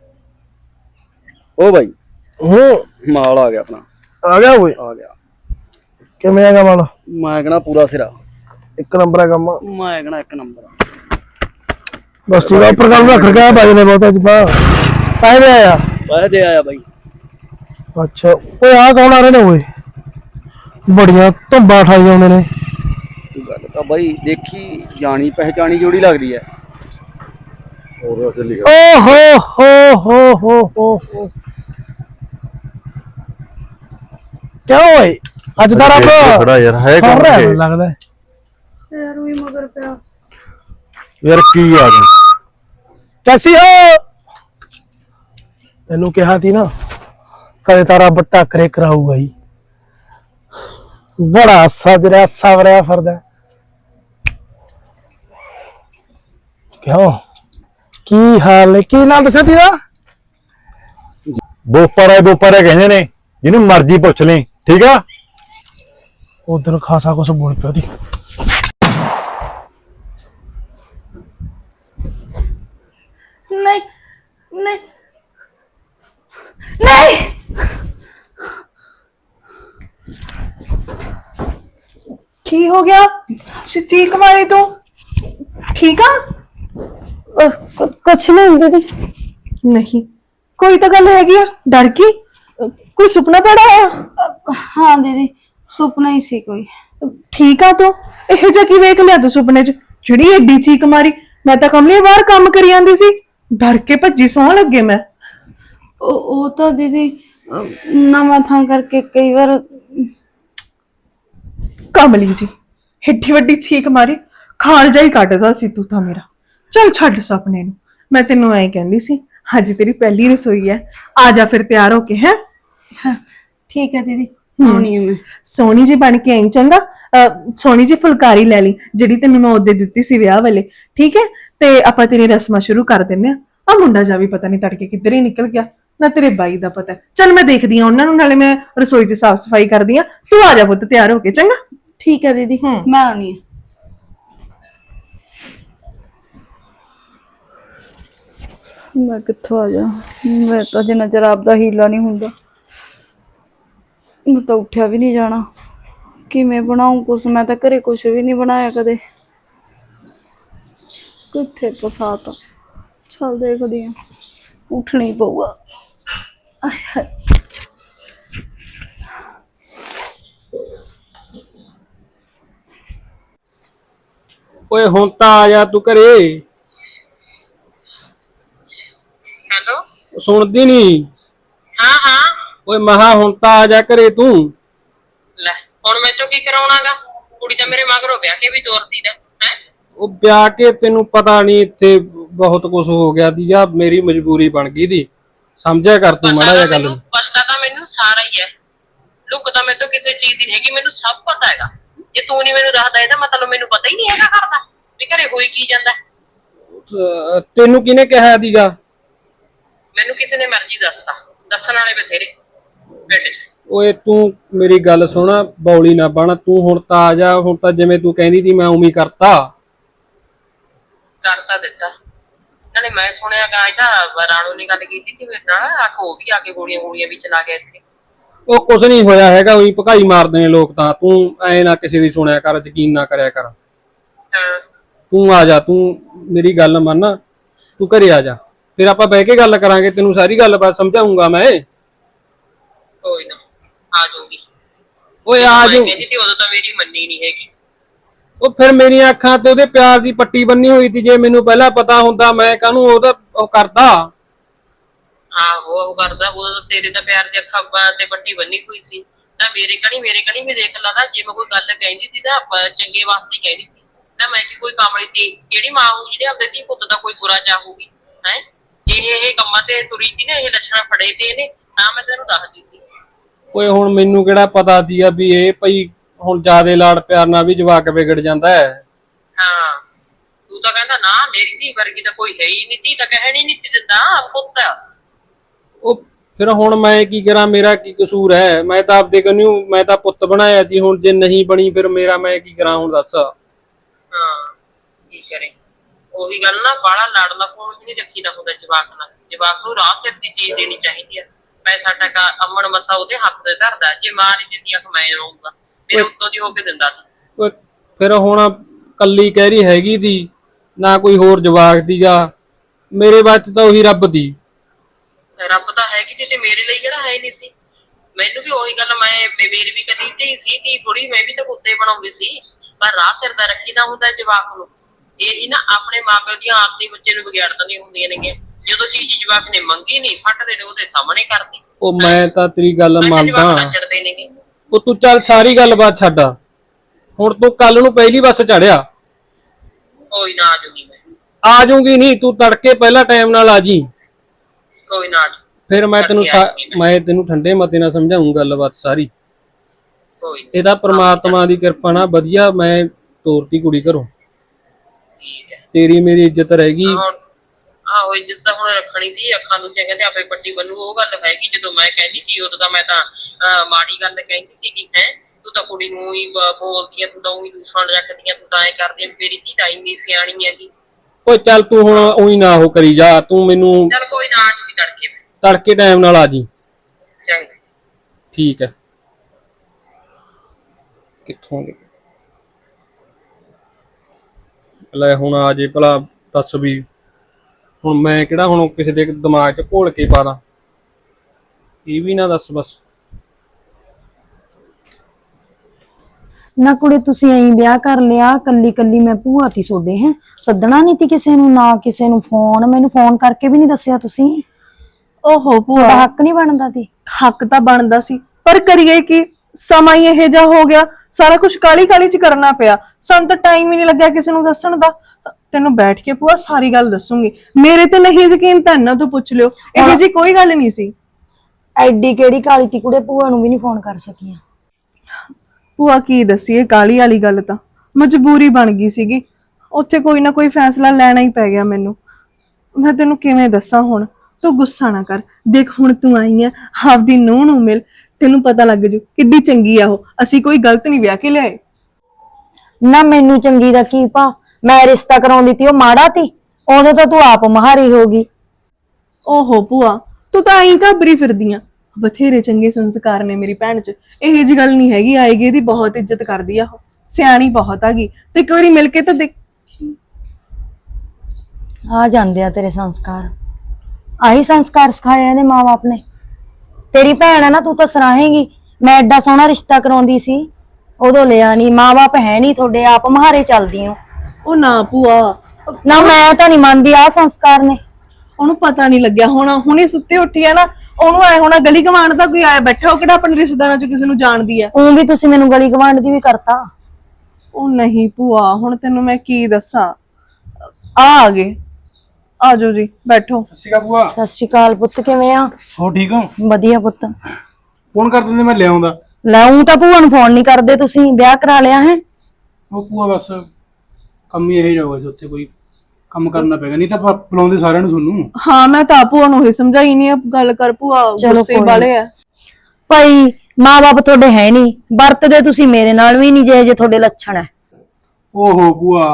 ਉਹ ਬਾਈ। ਹੂੰ। ਮਾਲ ਆ ਗਿਆ ਆਪਣਾ। ਆ ਗਿਆ ਓਏ। ਆ ਗਿਆ। ਕਿਵੇਂ ਆਗਾ ਮਾਲ? ਮੈਂ ਕਹਣਾ ਪੂਰਾ ਸਿਰਾ। ਇੱਕ ਨੰਬਰ ਆ ਕੰਮ ਮੈਂ ਕਹਣਾ ਇੱਕ ਨੰਬਰ। ਬਸ ਠੀਕ ਆ ਉੱਪਰ ਗੱਲ ਰੱਖ ਗਿਆ ਬਾਜ ਨੇ ਬਹੁਤ ਅੱਜ ਤਾਂ। ਕਾਹਦੇ ਆਇਆ? ਪੈਸੇ ਦੇ ਆਇਆ ਬਾਈ। ਅੱਛਾ। ਓਏ ਆ ਕੌਣ ਆ ਰਹੇ ਨੇ ਓਏ? ਬੜੀਆਂ ਧੰਬਾ ਠਾਈ ਜਾਂਦੇ ਨੇ। ਗੱਲ ਤਾਂ ਬਾਈ ਦੇਖੀ ਜਾਣੀ ਪਹਿਚਾਣੀ ਜੋੜੀ ਲੱਗਦੀ ਹੈ। ਹੋਰ ਚੱਲੀ ਓ ਹੋ ਹੋ ਹੋ ਹੋ ਹੋ ਹੋ। ਕਿਉਂ ਓਏ? ਅੱਜ ਦਾ ਰੱਬ ਖੜਾ ਯਾਰ ਹੈ ਸੁਣ ਕੌਣ ਰਿਹਾ ਇਹ? ਮੈਨੂੰ ਲੱਗਦਾ। ਹੈ। ਯਾਰ ਵੀ ਮਗਰ ਪਿਆ। ਯਾਰ ਕੀ ਆ ਤੂੰ? ਕੈਸੀ ਹੋ? ਤੈਨੂੰ ਕਿਹਾ ਸੀ ਨਾ ਕਦੇ ਤਾਰਾ ਬੱਟਾ ਕਰੇ ਕਰਾਊਗਾ ਹੀ। ਬੜਾ ਸਜਰਿਆ ਸਵਰਿਆ ਫਿਰਦਾ। ਕਿਉਂ? ਕੀ ਹਾਲ ਹੈ ਕੀ ਨਾਮ ਦੱਸਿਆ ਤੇਰਾ? ਬੋਪਾਰਾ ਬੋਪਾਰਾ ਕਹਿੰਦੇ ਨੇ ਜਿਹਨੂੰ ਮਰਜ਼ੀ ਪੁੱਛ ਲਈ ਠੀਕ ਆ? ਉਧਰ ਖਾਸਾ ਕੁਛ ਬੋਲ ਪਿਆ ਦੀ ਨਹੀਂ ਨਹੀਂ ਨਹੀਂ! ਕੀ ਹੋ ਗਿਆ? ਚ- ਚੀਕ ਮਾਰੀ ਤੂੰ। ਠੀਕ ਆ? ਕੁਛ ਨਹੀਂ ਦੀਦੀ। ਨਹੀਂ ਕੋਈ ਤਾਂ ਗੱਲ ਹੈਗੀ ਆ ਡਰ ਕੀ? ਕੋਈ ਸੁਪਨਾ ਪੜਾ ਆ ਅਹ, ਹਾਂ ਦੀਦੀ ਸੁਪਨਾ ਹੀ ਸੀ ਕੋਈ। ਠੀਕ ਆ ਤੂੰ ਇਹ ਜਿਹਾ ਕੀ ਵੇਖ ਲਿਆ ਤੂੰ ਸੁਪਨੇ 'ਚ? ਜਿਹੜੀ ਏਡੀ ਚੀਕ ਮਾਰੀ ਮੈਂ ਤਾਂ ਕਮਲੇ ਬਾਹਰ ਕੰਮ ਕਰੀ ਜਾਂਦੀ ਸੀ ਡਰ ਕੇ ਭੱਜੀ ਸੌਂ ਲੱਗੇ ਮੈਂ। ਉਹ ਉਹ ਤਾਂ ਦੀਦੀ ਅਹ, ਨਵਾਂ ਥਾਂ ਕਰਕੇ ਕਈ ਵਾਰ ਕਮਲੀ ਜੀ ਹਿੱਠੀ ਵੱਡੀ ਚੀਕ ਮਾਰੀ ਖਾਲ ਜਾਈ ਕੱਢਦਾ ਸੀ ਤੂੰ ਤਾਂ ਮੇਰਾ। ਚੱਲ ਛੱਡ ਸੁਪਨੇ ਨੂੰ। ਮੈਂ ਤੈਨੂੰ ਐਂ ਕਹਿੰਦੀ ਸੀ ਅੱਜ ਤੇਰੀ ਪਹਿਲੀ ਰਸੋਈ ਹੈ ਆ ਜਾ ਫਿਰ ਤਿਆਰ ਹੋ ਕੇ ਹੈ? ਠੀਕ ਹੈ ਦੀਦੀ ਆਉਣੀ ਹੈ ਮੈਂ। ਸੋਹਣੀ ਜੀ ਬਣ ਕੇ ਆਈ ਚੰਗਾ? ਅਹ, ਸੋਹਣੀ ਜੀ ਫੁਲਕਾਰੀ ਲੈ ਲਈ ਜਿਹੜੀ ਤੈਨੂੰ ਮੈਂ ਉਹਦੇ ਦਿੱਤੀ ਸੀ ਵਿਆਹ ਵੇਲੇ ਠੀਕ ਹੈ? ਤੇ ਆਪਾਂ ਤੇਰੀ ਰਸਮਾਂ ਸ਼ੁਰੂ ਕਰ ਦਿੰਨੇ ਆ ਆ ਮੁੰਡਾ ਜਾ ਵੀ ਪਤਾ ਨਹੀਂ ਤੜਕੇ ਕਿੱਧਰ ਹੀ ਨਿਕਲ ਗਿਆ ਨਾ ਤੇਰੇ ਬਾਈ ਦਾ ਪਤਾ ਚੱਲ ਮੈਂ ਦੇਖਦੀ ਆ ਉਹਨਾਂ ਨੂੰ ਨਾਲੇ ਮੈਂ ਰਸੋਈ 'ਚ ਸਾਫ਼ ਸਫ਼ਾਈ ਕਰਦੀ ਆ ਤੂੰ ਆ ਜਾ ਪੁੱਤ ਤਿਆਰ ਹੋ ਕੇ ਚੰਗਾ? ਠੀਕ ਹੈ ਦੀਦੀ ਮੈਂ ਆਉਣੀ ਹੈ। ਮੈਂ ਕਿੱਥੋਂ ਆ ਜਾ? ਮੈਂ ਤਾਂ ਜਿੰਨਾ ਚਿਰ ਆਪਦਾ ਹੀਲਾ ਨਹੀਂ ਹੁੰਦਾ। ਮੈਂ ਤਾਂ ਉੱਠਿਆ ਵੀ ਨਹੀਂ ਜਾਣਾ। ਕਿਵੇਂ ਬਣਾਉਂ ਕੁਛ? ਮੈਂ ਤਾਂ ਘਰੇ ਕੁਛ ਵੀ ਨਹੀਂ ਬਣਾਇਆ ਕਦੇ। ਕਿੱਥੇ ਪਸਾਤਾ? ਚੱਲ ਦੇਖਦੀ ਆ ਉੱਠਣਾ ਹੀ ਪਊਗਾ। ਆਏ ਹਾਏ। ਓਏ ਹੁਣ ਤਾਂ ਆ ਜਾ ਤੂੰ ਘਰੇ। ਸੁਣਦੀ ਨਹੀਂ। ਹਾਂ ਹਾਂ। ਓਏ ਮਹਾ ਹੁਣ ਤਾਂ ਆ ਜਾ ਘਰੇ ਤੂੰ। ਲੈ ਹੁਣ ਮੈਂ ਤੋਂ ਕੀ ਕਰਾਉਣਾਗਾ? ਕੁੜੀ ਤਾਂ ਮੇਰੇ ਮਗਰੋਂ ਵਿਆਹ ਕੇ ਵੀ ਤੋਰਦੀ ਨਾ ਹੈ? ਉਹ ਵਿਆਹ ਕੇ ਤੈਨੂੰ ਪਤਾ ਨਹੀਂ ਇੱਥੇ ਬਹੁਤ ਕੁਝ ਹੋ ਗਿਆ ਦੀਆ ਮੇਰੀ ਮਜਬੂਰੀ ਬਣ ਗਈ ਦੀ ਸਮਝਿਆ ਕਰ ਤੂੰ ਮਾੜਾ ਜਿਹਾ ਗੱਲ। ਨੂੰ। ਪਤਾ ਤਾਂ ਮੈਨੂੰ ਸਾਰਾ ਹੀ ਹੈ। ਲੁੱਕ ਤਾਂ ਮੈਨੂੰ ਕਿਸੇ ਚੀਜ਼ ਦੀ ਨਹੀਂ ਹੈਗੀ ਮੈਨੂੰ ਸਭ ਪਤਾ ਹੈਗਾ। ਜੇ ਤੂੰ ਨਹੀਂ ਮੈਨੂੰ ਦੱਸਦਾ ਇਹਦਾ ਮਤਲਬ ਮੈਨੂੰ ਪਤਾ ਹੀ ਨਹੀਂ ਹੈਗਾ ਕਰਦਾ ਵੀ ਘਰੇ ਹੋਈ ਕੀ ਜਾਂਦਾ। ਅਹ ਤੈਨੂੰ ਕਿਹਨੇ ਕਿਹਾ ਦੀਗਾ ਮੈਨੂੰ ਕਿਸੇ ਨੇ ਮਰਜ਼ੀ ਦੱਸਤਾ। ਦੱਸਣ ਵਾਲੇ ਬਥੇਰੇ। ਪਿੰਡ 'ਚ। ਓਏ ਤੂੰ ਮੇਰੀ ਗੱਲ ਸੁਣ ਬੌਲੀ ਨਾ ਬਣ। ਤੂੰ ਹੁਣ ਤਾਂ ਆ ਜਾ ਹੁਣ ਤਾਂ ਜਿਵੇਂ ਤੂੰ ਕਹਿੰਦੀ ਸੀ ਮੈਂ ਉਵੇਂ ਕਰਤਾ। ਕਰਤਾ ਦਿੱਤਾ। ਨਾਲੇ ਮੈਂ ਸੁਣਿਆ ਗਾ ਇਹਦਾ ਰਾਣੋ ਨੇ ਗੱਲ ਕੀਤੀ ਸੀ ਮੇਰੇ ਨਾਲ ਆ ਕੇ ਵੀ ਆ ਕੇ ਗੋਲੀਆਂ ਗੋਲੀਆਂ ਵੀ ਚਲਾ ਗਿਆ ਇੱਥੇ। ਉਹ ਕੁਝ ਨਹੀਂ ਹੋਇਆ ਹੈਗਾ ਉਹੀ ਭਕਾਈ ਮਾਰਦੇ ਨੇ ਲੋਕ ਤਾਂ। ਤੂੰ ਐ ਨਾ ਕਿਸੇ ਦੀ ਸੁਣਿਆ ਕਰ ਯਕੀਨ ਨਾ ਕਰਿਆ ਕਰ। ਤੂੰ ਆ ਜਾ ਤੂੰ ਮੇਰੀ ਗੱਲ ਮੰਨ। ਤੂੰ ਘਰੇ ਆ ਜਾ। ਫਿਰ ਆਪਾਂ ਬਹਿ ਕੇ ਗੱਲ ਕਰਾਂਗੇ ਤੈਨੂੰ ਸਾਰੀ ਗੱਲਬਾਤ ਸਮਝਾਉਂਗਾ ਮੈਂ। ਕੋਈ ਨਾ ਆ ਜਾਊਗੀ। ਓਏ ਆ ਮੈਂ ਜਾ ਕਹਿੰਦੀ ਸੀ ਉਦੋਂ ਤਾਂ ਮੇਰੀ ਮੰਨੀ ਨਹੀਂ ਹੈਗੀ। ਉਹ ਫਿਰ ਮੇਰੀਆਂ ਅੱਖਾਂ ਤੇ ਉਹਦੇ ਪਿਆਰ ਦੀ ਪੱਟੀ ਬੰਨੀ ਹੋਈ ਸੀ ਜੇ ਮੈਨੂੰ ਪਹਿਲਾਂ ਪਤਾ ਹੁੰਦਾ ਮੈਂ ਕਾਹਨੂੰ ਉਹਦਾ ਉਹ ਕਰਦਾ। ਆਹੋ ਉਹ ਕਰਦਾ ਉਹ ਤਾਂ ਤੇਰੇ ਤਾਂ ਪਿਆਰ ਦੀ ਅੱਖਾਂ ਬ- ਤੇ ਪੱਟੀ ਬੰਨੀ ਹੋਈ ਸੀ। ਤਾਂ ਮੇਰੇ ਕਣੀ ਮੇਰੇ ਕਣੀ ਵੀ ਦੇਖ ਲਾ ਨਾ ਜੇ ਮੈਂ ਕੋਈ ਗੱਲ ਕਹਿੰਦੀ ਸੀ ਤਾਂ ਆਪਾਂ ਚੰਗੇ ਵਾਸਤੇ ਕਹਿੰਦੀ ਸੀ। ਨਾ ਮੈਂ ਕਿ ਕੋਈ ਕਾਮੜੀ ਦੀ ਕਿਹੜੀ ਮਾਂ ਹੋਊ ਜਿਹੜੀ ਆਪਦੇ ਧੀ ਪੁੱਤ ਦਾ ਕੋਈ ਬੁਰਾ ਚਾਹੂਗੀ ਹੈ? ਇਹ ਇਹ ਕੰਮਾਂ ਤੇ ਤੁਰੀ ਸੀ ਨਾ ਇਹ ਲੱਛਣ ਫੜੇ ਤੇ ਇਹਨੇ ਤਾਂ ਮੈਂ ਤੈਨੂੰ ਦੱਸਦੀ ਸੀ। ਓਏ ਹੁਣ ਮੈਨੂੰ ਕਿਹੜਾ ਪਤਾ ਸੀਗਾ ਵੀ ਇਹ ਭਈ ਹੁਣ ਜਿਆਦੇ ਲਾੜ ਪਿਆਰ ਨਾਲ ਵੀ ਜਵਾਕ ਵਿਗੜ ਜਾਂਦਾ ਹੈ? ਹਾਂ। ਤੂੰ ਤਾਂ ਕਹਿੰਦਾ ਨਾ ਮੇਰੀ ਧੀ ਵਰਗੀ ਤਾਂ ਕੋਈ ਹੈ ਹੀ ਨਹੀਂ ਧੀ ਤਾਂ ਕਹਿਣੀ ਨਹੀਂ ਸੀ ਦਿੰਦਾ ਪੁੱਤ। ਉਹ ਫਿਰ ਹੁਣ ਮੈਂ ਕੀ ਕਰਾਂ ਮੇਰਾ ਕੀ ਕਸੂਰ ਹੈ? ਮੈਂ ਤਾਂ ਆਪਦੇ ਕੰਨਿਓ ਮੈਂ ਤਾਂ ਪੁੱਤ ਬਣਾਇਆ ਸੀ ਹੁਣ ਜੇ ਨਹੀਂ ਬਣੀ ਫਿਰ ਮੇਰਾ ਮੈਂ ਕੀ ਕਰਾਂ ਹੁਣ ਦੱਸ। ਹਾਂ ਕੀ ਕਰੇ? ਉਹੀ ਗੱਲ ਨਾ ਬਾਲਾ ਲੜਨਾ ਕੋਲ ਨਹੀਂ ਰੱਖੀ ਨਾ ਹੁੰਦਾ ਜਵਾਕ ਨਾਲ। ਜਵਾਕ ਨੂੰ ਰਾਹ ਸਿਰ ਦੀ ਚੀਜ਼ ਦੇਣੀ ਚਾਹੀਦੀ ਆ। ਪੈਸਾ ਟਕਾ ਅਮਨ ਮੱਤਾ ਉਹਦੇ ਹੱਥ ਤੇ ਧਰਦਾ ਜੇ ਮਾਂ ਨਹੀਂ ਦਿੰਦੀ ਆ ਮੈਂ ਰਹੂੰਗਾ ਮੇਰੇ ਉੱਤੋਂ ਦੀ ਹੋ ਕੇ ਦਿੰਦਾ? ਸੀ ਫਿਰ ਹੁਣ ਕੱਲੀ ਕਹਿ ਰਹੀ ਹੈਗੀ ਦੀ ਨਾ ਕੋਈ ਹੋਰ ਜਵਾਕ ਦੀਗਾ। ਮੇਰੇ ਬਾਅਦ ਤਾਂ ਉਹੀ ਰੱਬ ਦੀ। ਰੱਬ ਤਾਂ ਹੈਗੀ ਸੀ ਤੇ ਮੇਰੇ ਲਈ ਕਿਹੜਾ ਹੈ ਨਹੀਂ ਸੀ। ਮੈਨੂੰ ਵੀ ਉਹੀ ਗੱਲ ਮੈਂ ਮੇਰੀ ਵੀ ਕਦੀ ਤੇ ਸੀ ਕਿ ਥੋੜੀ ਮੈਂ ਵੀ ਤਾਂ ਕੁੱਤੇ ਬਣਾਉਂਦੀ ਸੀ। ਪਰ ਰਾਹ ਸਿਰ ਦਾ ਰੱਖੀ ਦਾ ਹੁੰਦਾ ਜਵਾਕ ਨੂੰ। ਇਹ ਇਹ ਨਾ ਆਪਣੇ ਮਾਪੇ ਦੀਆਂ ਆਦਤੀ ਬੱਚੇ ਨੂੰ ਵਿਗਾੜ ਦਿੰਦੀਆਂ ਹੁੰਦੀਆਂ ਨੇਗੀਆਂ। ਜਦੋਂ ਚੀਜ਼ ਜਵਾਕ ਨੇ ਮੰਗੀ ਨਹੀਂ ਫੱਟਦੇ ਨੇ ਉਹਦੇ ਸਾਹਮਣੇ ਕਰਦੀ। ਉਹ ਮੈਂ ਤਾਂ ਤੇਰੀ ਗੱਲ ਮੰਨਦਾ। ਨੇਗੇ। ਉਹ ਤੂੰ ਚੱਲ ਸਾਰੀ ਗੱਲਬਾਤ ਛੱਡ। ਹੁਣ ਤੂੰ ਕੱਲ ਨੂੰ ਪਹਿਲੀ ਬੱਸ ਚੜਿਆ। ਕੋਈ ਨਾ ਆ ਜੂਗੀ ਮੈਂ। ਆ ਜਾਊਂਗੀ ਨਹੀਂ ਤੂੰ ਤੜਕੇ ਪਹਿਲਾ ਟਾਈਮ ਨਾਲ ਆ ਜੀ। ਕੋਈ ਨਾ ਫਿਰ ਮੈਂ ਤੈਨੂੰ ਮੈਂ। ਤੈਨੂੰ ਠੰਡੇ ਮਤੇ ਨਾਲ ਸਮਝਾਉਂ ਗੱਲਬਾਤ ਸਾਰੀ। ਕੋਈ ਇਹਦਾ ਪ੍ਰਮਾਤਮਾ ਦੀ ਕਿਰਪਾ ਨਾਲ ਵਧੀਆ ਮੈਂ ਤੋਰਤੀ ਕੁੜੀ ਘਰੋਂ। ਤੇਰੀ ਮੇਰੀ ਇੱਜ਼ਤ ਰਹੇਗੀ ਹੁਣ ਆਹੋ ਇੱਜ਼ਤ ਤਾਂ ਹੁਣ ਰੱਖਣੀ ਦੀ ਅੱਖਾਂ ਦੂਜੀਆਂ ਕਹਿੰਦੇ ਆਪੇ ਪੱਟੀ ਬੰਨੂ ਉਹ ਗੱਲ ਹੈਗੀ ਜਦੋਂ ਮੈਂ ਕਹਿੰਦੀ ਸੀ ਉਦੋਂ ਤਾਂ ਮੈਂ ਤਾਂ ਮਾੜੀ ਗੱਲ ਕਹਿੰਦੀ ਸੀ ਕਿ ਹੈ ਤੂੰ ਤਾਂ ਕੁੜੀ ਨੂੰ ਹੀ ਬੋਲਦੀ ਆ ਤੂੰ ਤਾਂ ਉਹੀ ਦੂਸਣ ਰੱਖਦੀ ਆ ਤੂੰ ਤਾਂ ਐ ਕਰਦੀ ਆ ਮੇਰੀ ਧੀ ਤਾਂ ਇੰਨੀ ਸਿਆਣੀ ਹੈਗੀ। ਓਏ ਚੱਲ ਤੂੰ ਹੁਣ ਉਹੀ ਨਾ ਉਹ ਕਰੀ ਜਾ ਤੂੰ ਮੈਨੂੰ ਚੱਲ ਕੋਈ ਨਾ ਜੂਗੀ ਤੜਕੇ ਤੜਕੇ ਟਾਈਮ ਨਾਲ ਆ ਜੀ। ਚੰਗਾ। ਠੀਕ ਹੈ। ਕਿੱਥੋਂ ਦੇ? ਲੈ ਹੁਣ ਆ ਜੇ ਭਲਾ ਦੱਸ ਵੀ ਹੁਣ ਮੈਂ ਕਿਹੜਾ ਹੁਣ ਕਿਸੇ ਦੇ ਦਿਮਾਗ 'ਚ ਘੋਲ ਕੇ ਪਾ ਦਾਂ? ਇਹ ਵੀ ਨਾ ਦੱਸ ਬਸ। ਨਾ ਕੁੜੇ ਤੁਸੀਂ ਐਂ ਵਿਆਹ ਕਰ ਲਿਆ ਕੱਲੀ ਕੱਲੀ ਮੈਂ ਭੂਆ ਤੀ ਸੋਡੇ ਹੈ। ਸੱਦਣਾ ਨਹੀਂ ਤੀ ਕਿਸੇ ਨੂੰ ਨਾ ਕਿਸੇ ਨੂੰ ਫੋਨ। ਮੈਨੂੰ ਫੋਨ ਕਰਕੇ ਵੀ ਨਹੀਂ ਦੱਸਿਆ ਤੁਸੀਂ। ਓਹੋ ਤੁਹਾਡਾ ਭੂਆ ਹੱਕ ਨਹੀਂ ਬਣਦਾ ਤੀ। ਹੱਕ ਤਾਂ ਬਣਦਾ ਸੀ। ਪਰ ਕਰੀਏ ਕੀ? ਸਮਾਂ ਹੀ ਇਹੋ ਜਿਹਾ ਹੋ ਗਿਆ। ਸਾਰਾ ਕੁਝ ਕਾਲੀ ਕਾਲੀ ਚ ਕਰਨਾ ਪਿਆ। ਸਾਨੂੰ ਤਾਂ ਟਾਈਮ ਹੀ ਨਹੀਂ ਲੱਗਿਆ ਕਿਸੇ ਨੂੰ ਦੱਸਣ ਦਾ। ਤੈਨੂੰ ਬੈਠ ਕੇ ਭੂਆ ਸਾਰੀ ਗੱਲ ਦੱਸੂਗੀ। ਮੇਰੇ ਤੇ ਨਹੀਂ ਯਕੀਨ ਤਾਂ ਇਹਨਾਂ ਤੋਂ ਪੁੱਛ ਲਿਓ। ਇਹੋ ਜੀ ਕੋਈ ਗੱਲ ਨਹੀਂ ਸੀ। ਐਡੀ ਕਿਹੜੀ ਕਾਲੀ ਤੀ ਕੁੜੇ ਭੂਆ ਨੂੰ ਵੀ ਨਹੀਂ ਫੋਨ ਕਰ ਸਕੀਆਂ। ਭੂਆ ਕੀ ਦੱਸੀਏ ਕਾਲੀ ਵਾਲੀ ਗੱਲ ਤਾਂ। ਮਜਬੂਰੀ ਬਣ ਗਈ ਸੀਗੀ। ਉੱਥੇ ਕੋਈ ਨਾ ਕੋਈ ਫੈਸਲਾ ਲੈਣਾ ਹੀ ਪੈ ਗਿਆ ਮੈਨੂੰ। ਮੈਂ ਤੈਨੂੰ ਕਿਵੇਂ ਦੱਸਾਂ ਹੁਣ? ਤੂੰ ਗੁੱਸਾ ਨਾ ਕਰ। ਦੇਖ ਹੁਣ ਤੂੰ ਆਈ ਆ ਆਪਦੀ ਨੂੰਹ ਨੂੰ ਮਿਲ। ਤੈਨੂੰ ਪਤਾ ਲੱਗ ਜੂ ਕਿੱਡੀ ਚੰਗੀ ਆ ਉਹ। ਅਸੀਂ ਕੋਈ ਗਲਤ ਨਹੀਂ ਵਿਆਹ ਕੇ ਲਿਆਏ। ਨਾ ਮੈਨੂੰ ਚੰਗੀ ਦਾ ਕੀ ਭਾ? ਮੈਂ ਰਿਸ਼ਤਾ ਕਰਾਉਂਦੀ ਤੀ ਉਹ ਮਾੜਾ ਤੀ। ਉਦੋਂ ਤਾਂ ਤੂੰ ਆਪ ਮਹਾਰੀ ਹੋ ਗਈ। ਓਹੋ ਭੂਆ ਤੂੰ ਤਾਂ ਆਈ ਘਾਬਰੀ ਫਿਰਦੀ ਆ। ਬਥੇਰੇ ਚੰਗੇ ਸੰਸਕਾਰ ਨੇ ਮੇਰੀ ਭੈਣ 'ਚ। ਇਹ ਜੀ ਗੱਲ ਨਹੀਂ ਹੈਗੀ ਆਏਗੀ ਇਹਦੀ ਬਹੁਤ ਇੱਜ਼ਤ ਕਰਦੀ ਆ ਉਹ। ਸਿਆਣੀ ਬਹੁਤ ਆਗੀ ਤੇ ਇੱਕ ਵਾਰੀ ਮਿਲ ਕੇ ਤਾਂ ਦੇਖ। ਆ ਜਾਂਦੇ ਆ ਤੇਰੇ ਸੰਸਕਾਰ। ਆਹੀ ਸੰਸਕਾਰ ਸਿਖਾਏ ਇਹਦੇ ਮਾਪੇ ਨੇ। ਤੇਰੀ ਭੈਣ ਹੈ ਨਾ ਤੂੰ ਤਾਂ ਸਰਾਹੇਂਗੀ ਮੈਂ ਐਡਾ ਸੋਹਣਾ ਰਿਸ਼ਤਾ ਕਰਾਉਂਦੀ ਸੀ। ਉਦੋਂ ਲਿਆ ਨਹੀਂ ਮਾਪੇ ਹੈ ਨਹੀਂ ਤੁਹਾਡੇ ਆਪ ਮਹਾਰੇ ਚੱਲਦੀ ਹੋ ਉਹ ਨਾ ਭੂਆ। ਨਾ ਮੈਂ ਤਾਂ ਨਹੀਂ ਮੰਨਦੀ ਆ ਸੰਸਕਾਰ ਨੇ। ਉਹਨੂੰ ਪਤਾ ਨਹੀਂ ਲੱਗਿਆ। ਹੋਣਾ ਹੁਣੇ ਸੁੱਤੇ ਉੱਠੀ ਆ ਨਾ ਉਹਨੂੰ ਆਏ ਹੋਣਾ ਗਲੀ ਗਵਾਂਡ ਦਾ ਕੋਈ ਆਇਆ ਬੈਠਾ ਉਹ ਕਿਹੜਾ ਆਪਣੇ ਰਿਸ਼ਤੇਦਾਰਾਂ 'ਚ ਕਿਸੇ ਨੂੰ ਜਾਣਦੀ ਆ? ਉਹ ਵੀ ਤੁਸੀਂ ਮੈਨੂੰ ਗਲੀ ਗਵਾਂਡ ਦੀ ਵੀ ਕਰਤਾ। ਉਹ ਨਹੀਂ ਭੂਆ ਹੁਣ ਤੈਨੂੰ ਮੈਂ ਕੀ ਦੱਸਾਂ? ਆ ਆ ਗਏ। ਆ ਜਾਓ ਜੀ ਬੈਠੋ। ਸਿਕਾ ਬੂਆ ਸਤਿ ਸ਼੍ਰੀ ਅਕਾਲ ਪੁੱਤ ਕਿਵੇਂ ਆ? ਹੋ ਠੀਕ ਹੋ? ਵਧੀਆ ਪੁੱਤ। ਫੋਨ ਕਰ ਦਿੰਦੇ ਮੈਂ ਲਿਆਉਂਦਾ ਲੈ ਉਹ ਤਾਂ ਭੂਆ ਨੂੰ ਫੋਨ ਨਹੀਂ ਕਰਦੇ ਤੁਸੀਂ ਵਿਆਹ ਕਰਾ ਲਿਆ ਹੈ? ਉਹ ਪੂਆ ਬਸ ਕੰਮ ਹੀ ਇਹੀ ਜਾਊਗਾ ਜੇ ਉੱਥੇ ਕੋਈ ਕੰਮ ਕਰਨਾ ਪੈਗਾ ਨਹੀਂ ਤਾਂ ਆਪਾਂ ਬੁਲਾਉਂਦੇ ਸਾਰਿਆਂ ਨੂੰ ਤੁਹਾਨੂੰ। ਹਾਂ ਮੈਂ ਤਾਂ ਭੂਆ ਨੂੰ ਹੀ ਸਮਝਾਈ ਨਹੀਂ ਗੱਲ ਕਰ ਭੂਆ ਚਲੋ ਗੁੱਸੇ ਕੋਈ ਵਾਲੇ ਆ। ਭਾਈ ਮਾਪੇ ਤੁਹਾਡੇ ਹੈ ਨਹੀਂ ਵਰਤਦੇ ਤੁਸੀਂ ਮੇਰੇ ਨਾਲ ਵੀ ਨਹੀਂ ਜੇ ਜੇ ਤੁਹਾਡੇ ਲੱਛਣ ਹੈ। ਓਹੋ ਪੂਆ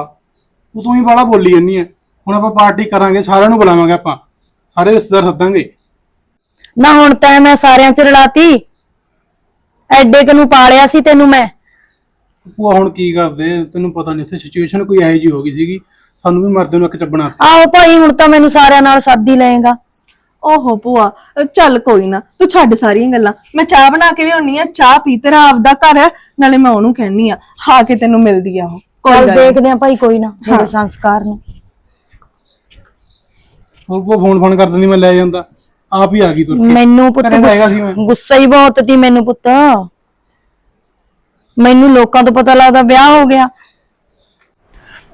ਤੂੰ ਤੂੰ ਹੀ ਬਾਲਾ ਬੋਲੀ ਜੰਨੀ ਹੈ। ਹੁਣ ਆਪਾਂ ਪਾਰਟੀ ਕਰਾਂਗੇ ਸਾਰਿਆਂ ਨੂੰ ਬੁਲਾਵਾਂਗੇ ਆਪਾਂ। ਸਾਰੇ ਰਿਸ਼ਤੇਦਾਰ ਸੱਦਾਂਗੇ। ਨਾ ਹੁਣ ਤੈਂ ਮੈਂ ਸਾਰਿਆਂ ਚ ਰਲਾਤੀ। ਐਡੇ ਕੁ ਨੂੰ ਪਾਲਿਆ ਸੀ ਤੈਨੂੰ ਮੈਂ। ਪੂਆ ਹੁਣ ਕੀ ਕਰਦੇ? ਤੈਨੂੰ ਪਤਾ ਨਹੀਂ ਇੱਥੇ ਸਿਚੁਏਸ਼ਨ ਕੋਈ ਇਹੋ ਜੀ ਹੋ ਗਈ ਸੀਗੀ। ਸਾਨੂੰ ਵੀ ਮਰਦੇ ਨੂੰ ਇੱਕ ਚੱਬਣਾ। ਆਓ ਭਾਈ ਹੁਣ ਤਾਂ ਮੈਨੂੰ ਸਾਰਿਆਂ ਨਾਲ ਸਾਦੀ ਲਏਗਾ। ਓਹੋ ਭੂਆ ਚੱਲ ਕੋਈ ਨਾ ਤੂੰ ਛੱਡ ਸਾਰੀਆਂ ਗੱਲਾਂ। ਮੈਂ ਚਾਹ ਬਣਾ ਕੇ ਲਿਆਉਣੀ ਆ ਚਾਹ ਪੀ ਤੇਰਾ ਆਪਦਾ ਘਰ ਹੈ ਨਾਲੇ ਮੈਂ ਉਹਨੂੰ ਕਹਿਣੀ ਆ ਹਾਂ ਕੇ ਤੈਨੂੰ ਮਿਲਦੀ ਆ ਉਹ। ਕੋਈ ਚੱਲ ਗੱਲ ਨੀ। ਦੇਖਦੇ ਆ ਭਾਈ ਕੋਈ ਨਾ ਮੇਰੇ ਸੰਸਕਾਰ ਨੂੰ। ਹੋਰ ਫੋਨ ਫੋਨ ਕਰ ਦਿੰਦੀ ਮੈਂ ਲੈ ਜਾਂਦਾ। ਆਪ ਹੀ ਆ ਗਈ ਤੁਰ ਕੇ। ਮੈਨੂੰ ਪੁੱਤ ਘਰੇ ਤਾਂ ਹੈਗਾ ਸੀ ਗੁੱਸ- ਮੈਂ। ਗੁੱਸਾ ਹੀ ਬਹੁਤ ਤੀ ਮੈਨੂੰ ਪੁੱਤ। ਮੈਨੂੰ ਲੋਕਾਂ ਤੋਂ ਪਤਾ ਲੱਗਦਾ ਵਿਆਹ ਹੋ ਗਿਆ।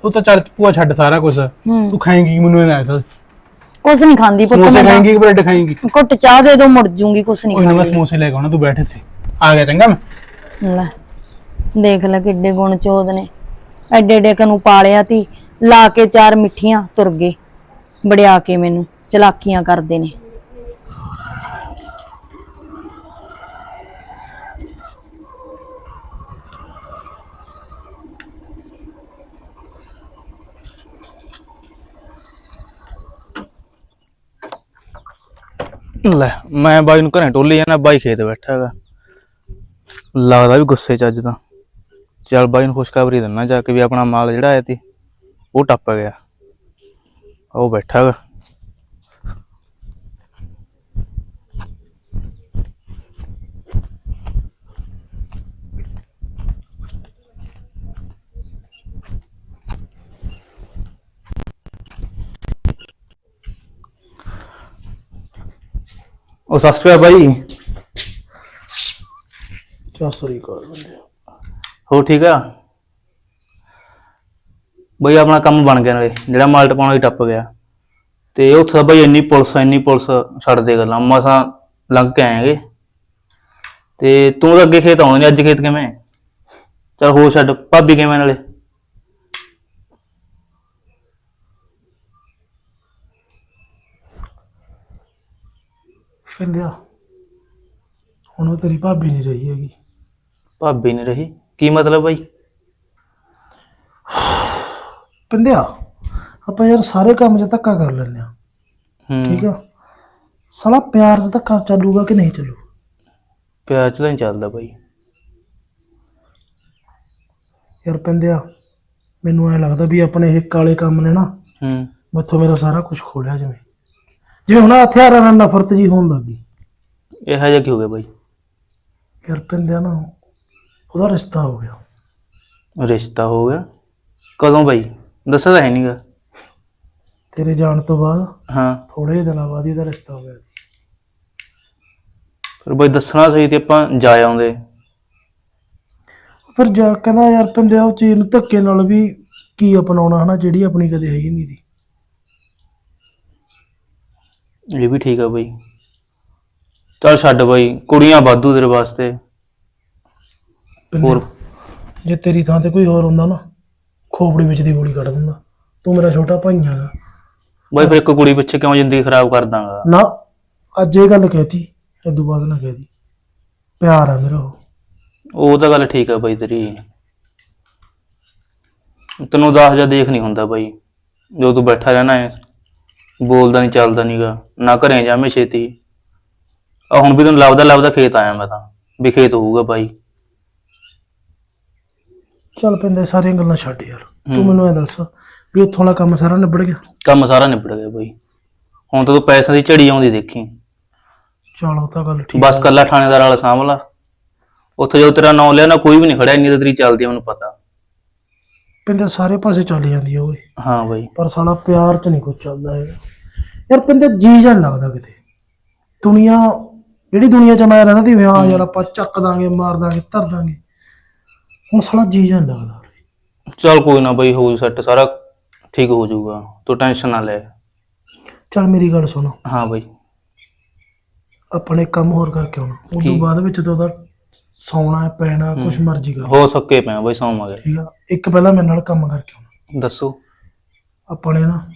ਉਹ ਤਾਂ ਚੱਲ ਪੂਆ ਛੱਡ ਸਾਰਾ ਕੁਝ ਤੂੰ ਖਾਏਂਗੀ ਕੀ ਮੈਨੂੰ ਇਹ ਨਾ ਦੱਸ ਕੁਛ ਨਹੀਂ ਖਾਂਦੀ ਪੁੱਤ ਸਮੋਸੇ ਮੈਂ ਖਾਏਂਗੀ ਕਿ ਬ੍ਰੈਡ ਖਾਏਂਗੀ? ਘੁੱਟ ਚਾਹ ਦੇ ਦੋ ਮੁੜ ਜੂੰਗੀ ਕੁਛ ਨਹੀਂ ਨਾ ਮੈਂ ਖਾਂਦੀ ਸਮੋਸੇ ਲੈ ਕੇ ਆਉਣਾ ਤੂੰ ਬੈਠ ਇੱਥੇ। ਆ ਗਿਆ ਚੰਗਾ ਮੈਂ। ਲੈ ਦੇਖ ਲੈ ਕਿੱਡੇ ਗੁਣ ਚੋਦ ਨੇ। ਐਡੇ ਐਡੇ ਕੁ ਨੂੰ ਪਾਲਿਆ ਤੀ ਲਾ ਕੇ ਚਾਰ ਮਿੱਠੀਆਂ ਤੁਰ ਗਏ। ਬੜਿਆ ਕੇ ਮੈਨੂੰ, ਚਲਾਕੀਆਂ ਕਰਦੇ ਨੇ। ਲੈ, ਮੈਂ ਬਾਈ ਨੂੰ ਘਰੇ ਟੋਲੀ ਜਾਣਾ, ਬਾਈ ਖੇਤ ਬੈਠਾ ਹੈਗਾ। ਲੱਗਦਾ ਵੀ ਗੁੱਸੇ ਚ ਅੱਜ ਤਾਂ। ਚੱਲ ਬਾਈ ਨੂੰ ਖੁਸ਼ਖਬਰੀ ਦਿੰਨਾ ਜਾ ਕੇ ਵੀ ਆਪਣਾ ਮਾਲ ਜਿਹੜਾ ਆਇਆ ਤੀ ਉਹ ਟੱਪ ਗਿਆ। ਉਹ ਬੈਠਾ ਹੈਗਾ ਉਹ ਸਤਿ ਸ਼੍ਰੀ ਅਕਾਲ ਬਾਈ ਚਾਸਰੀ ਕਰ ਬੰਦੇ ਹੋ ਠੀਕ ਆ ਬਈ ਆਪਣਾ ਕੰਮ ਬਣ ਗਿਆ ਨਾਲੇ ਜਿਹੜਾ ਮਾਲ ਟਪਾਉਣਾ ਹੀ ਟੱਪ ਗਿਆ। ਤੇ ਉੱਥੇ ਬਈ ਇੰਨੀ ਪੁਲਿਸ ਇੰਨੀ ਪੁਲਿਸ ਛੱਡ ਦੇ ਗੱਲਾਂ ਮਸਾਂ ਲੰਘ ਕੇ ਆਏਗੇ ਤੇ ਤੂੰ ਤਾਂ ਅੱਗੇ ਖੇਤ ਆਉਣਾ ਨਹੀਂ ਅੱਜ ਖੇਤ ਕਿਵੇਂ? ਚਲ ਹੋ ਛੱਡ ਭਾਬੀ ਕਿਵੇਂ ਨਾਲੇ? ਕਹਿੰਦਿਆ ਹੁਣ ਉਹ ਤੇਰੀ ਭਾਬੀ ਨਹੀਂ ਰਹੀ ਹੈਗੀ। ਭਾਬੀ ਨਹੀਂ ਰਹੀ? ਕੀ ਮਤਲਬ ਬਾਈ? ਪਿੰਦਿਆ ਆਪਾਂ ਯਾਰ ਸਾਰੇ ਕੰਮ 'ਚ ਧੱਕਾ ਕਰ ਲੈਂਦੇ ਆ ਹੂੰ। ਠੀਕ ਆ? ਸਾਲਾ ਪਿਆਰ 'ਚ ਧੱਕਾ ਚੱਲੂਗਾ ਕਿ ਨਹੀਂ ਚੱਲੂ? ਪਿਆਰ ਚ ਤਾਂ ਨਹੀਂ ਚੱਲਦਾ ਬਾਈ। ਯਾਰ ਪਿੰਦਿਆ ਮੈਨੂੰ ਐ ਲੱਗਦਾ ਵੀ ਆਪਣੇ ਇਹ ਕਾਲੇ ਕੰਮ ਨੇ ਨਾ ਹੂੰ। ਮੈਥੋਂ ਮੇਰਾ ਸਾਰਾ ਕੁਝ ਖੋਲਿਆ ਜਿਵੇਂ। ਜਿਵੇਂ ਹੁਣ ਹਥਿਆਰਾਂ ਨਾਲ ਨਫ਼ਰਤ ਜੀ ਹੋਣ ਲੱਗੀ ਇਹੋ ਜਿਹਾ ਕੀ ਹੋ ਗਿਆ ਬਾਈ? ਯਾਰ ਪਿੰਦਿਆ ਨਾ ਉਹਦਾ ਰਿਸ਼ਤਾ ਹੋ ਗਿਆ। ਰਿਸ਼ਤਾ ਹੋ ਗਿਆ? ਕਦੋਂ ਬਾਈ? ਦੱਸਿਆ ਤਾਂ ਹੈ ਨਹੀਂਗਾ ਤੇਰੇ ਜਾਣ ਤੋਂ ਬਾਅਦ ਹਾਂ। ਥੋੜੇ ਦਿਨਾਂ ਬਾਅਦ ਹੀ ਉਹਦਾ ਰਿਸ਼ਤਾ ਹੋ ਗਿਆ ਫਿਰ ਬਾਈ ਦੱਸਣਾ ਸਹੀ ਤੇ ਆਪਾਂ ਜਾ ਆਉਂਦੇ। ਫਿਰ ਜਾ ਕਹਿੰਦਾ ਯਾਰ ਪਿੰਦਿਆ ਉਹ ਚੀਜ਼ ਨੂੰ ਧੱਕੇ ਨਾਲ ਵੀ ਕੀ ਅਪਣਾਉਣਾ ਹਨਾ ਜਿਹੜੀ ਆਪਣੀ ਕਦੇ ਹੈਗੀ ਨਹੀਂ ਦੀ ਇਹ ਵੀ ਠੀਕ ਆ ਬਾਈ। ਚੱਲ ਛੱਡ ਬਾਈ ਕੁੜੀਆਂ ਵਾਧੂ ਤੇਰੇ ਵਾਸਤੇ। ਹੋਰ। ਜੇ ਤੇਰੀ ਥਾਂ ਤੇ ਕੋਈ ਹੋਰ ਹੁੰਦਾ ਨਾ। ਖੋਪੜੀ ਵਿੱਚ ਦੀ ਗੋਲੀ ਕੱਢ ਦਿੰਦਾ। ਤੂੰ ਮੇਰਾ ਛੋਟਾ ਭਾਈ ਹੈਗਾ। ਬਾਈ ਫਿਰ ਇੱਕ ਕੁੜੀ ਪਿੱਛੇ ਕਿਉਂ ਜ਼ਿੰਦਗੀ ਖਰਾਬ ਕਰ ਦਾਂਗਾ? ਨਾ ਅੱਜ ਇਹ ਗੱਲ ਕਹਿਤੀ ਇਦੋਂ ਬਾਅਦ ਨਾ ਕਹਿਦੀ ਪਿਆਰ ਆ ਮੇਰਾ ਉਹ। ਉਹ ਤਾਂ ਗੱਲ ਠੀਕ ਆ ਬਾਈ ਤੇਰੀ। ਤੈਨੂੰ ਦਸ ਜਾਂ ਦੇਖ ਨਹੀਂ ਹੁੰਦਾ ਬਾਈ। ਜੋ ਤੂੰ ਬੈਠਾ ਰਹਿਣਾ ਹੈ ਬੋਲਦਾ ਨਹੀਂ ਚੱਲਦਾ ਨਹੀਂਗਾ ਨਾ ਘਰੇ ਜਾਵੇਂ ਛੇਤੀ। ਆ ਹੁਣ ਵੀ ਤੈਨੂੰ ਲੱਭਦਾ ਲੱਭਦਾ ਖੇਤ ਆਇਆ ਮੈਂ ਤਾਂ ਵੀ ਖੇਤ ਹੋਊਗਾ ਬਾਈ। ਚੱਲ ਪੈਂਦੇ ਸਾਰੀਆਂ ਗੱਲਾਂ ਛੱਡ ਯਾਰ। ਤੂੰ। ਮੈਨੂੰ ਇਹ ਦੱਸ ਵੀ ਉੱਥੋਂ ਵਾਲਾ ਕੰਮ ਸਾਰਾ ਨਿਬੜ ਗਿਆ? ਕੰਮ ਸਾਰਾ ਨਿਬੜ ਗਿਆ ਬਾਈ। ਹੁਣ ਤਾਂ ਤੂੰ ਪੈਸਿਆਂ ਦੀ ਝੜੀ ਆਉਂਦੀ ਦੇਖੀ। ਚਲ ਤਾਂ ਗੱਲ ਠੀਕ ਬਸ ਕੱਲਾ ਥਾਣੇਦਾਰ ਵਾਲਾ ਸਾਂਭ ਲਾ। ਉੱਥੇ ਜੋ ਤੇਰਾ ਨਾਂ ਲਿਆ ਨਾ ਕੋਈ ਵੀ ਨਹੀਂ ਖੜਿਆ ਇੰਨੀ ਤਾਂ ਤੇਰੀ ਚੱਲਦੀ ਆ ਮੈਨੂੰ ਪਤਾ। ਪਿੰਦੇ ਸਾਰੇ ਪਾਸੇ ਚੱਲ ਜਾਂਦੀ ਆ ਓਏ। ਹਾਂ ਬਾਈ। ਪਰ ਸਾਲਾ ਪਿਆਰ ਚ ਨਹੀਂ ਕੁਝ ਚੱਲਦਾ ਹੈਗਾ। ਯਾਰ ਪਿੰਦੇ ਜੀ ਜਾਂ ਲੱਗਦਾ ਕਿਤੇ। ਦੁਨੀਆ ਜਿਹੜੀ ਦੁਨੀਆ ਚ ਮੈਂ ਰਹਿੰਦਾ ਸੀ ਵੀ ਹਾਂ। ਯਾਰ ਆਪਾਂ ਚੱਕ ਦਾਂਗੇ ਮਾਰ ਦਾਂਗੇ ਧਰ ਦਾਂਗੇ। ਹੁਣ ਸਾਲਾ ਜੀ ਜਾਂ ਲੱਗਦਾ ਚੱਲ ਕੋਈ ਨਾ ਬਾਈ ਹੋ ਸੈੱਟ ਸਾਰਾ ਠੀਕ ਹੋ ਜਾਊਗਾ ਤੂੰ ਟੈਨਸ਼ਨ ਨਾ ਲੈ। ਚੱਲ ਮੇਰੀ ਗੱਲ ਸੁਣ। ਹਾਂ ਬਾਈ। ਆਪਣੇ ਕੰਮ ਹੋਰ ਕਰਕੇ ਆਉਣਾ। ਉਸ ਤੋਂ। ਬਾਅਦ ਵਿੱਚ ਤਾਂ ਉਹਦਾ ਸੌਣਾ ਪੈਣਾ ਕੁਛ ਮਰਜ਼ੀ ਕਰ। ਹੋ ਸਕੇ ਪਿਆ ਬਾਈ ਸੌਂ ਮਗਰ ਠੀਕ ਆ। ਇੱਕ ਪਹਿਲਾਂ ਮੇਰੇ ਨਾਲ ਕੰਮ ਕਰਕੇ ਆਉਣਾ। ਦੱਸੋ। ਆਪਾਂ ਨੇ ਨਾ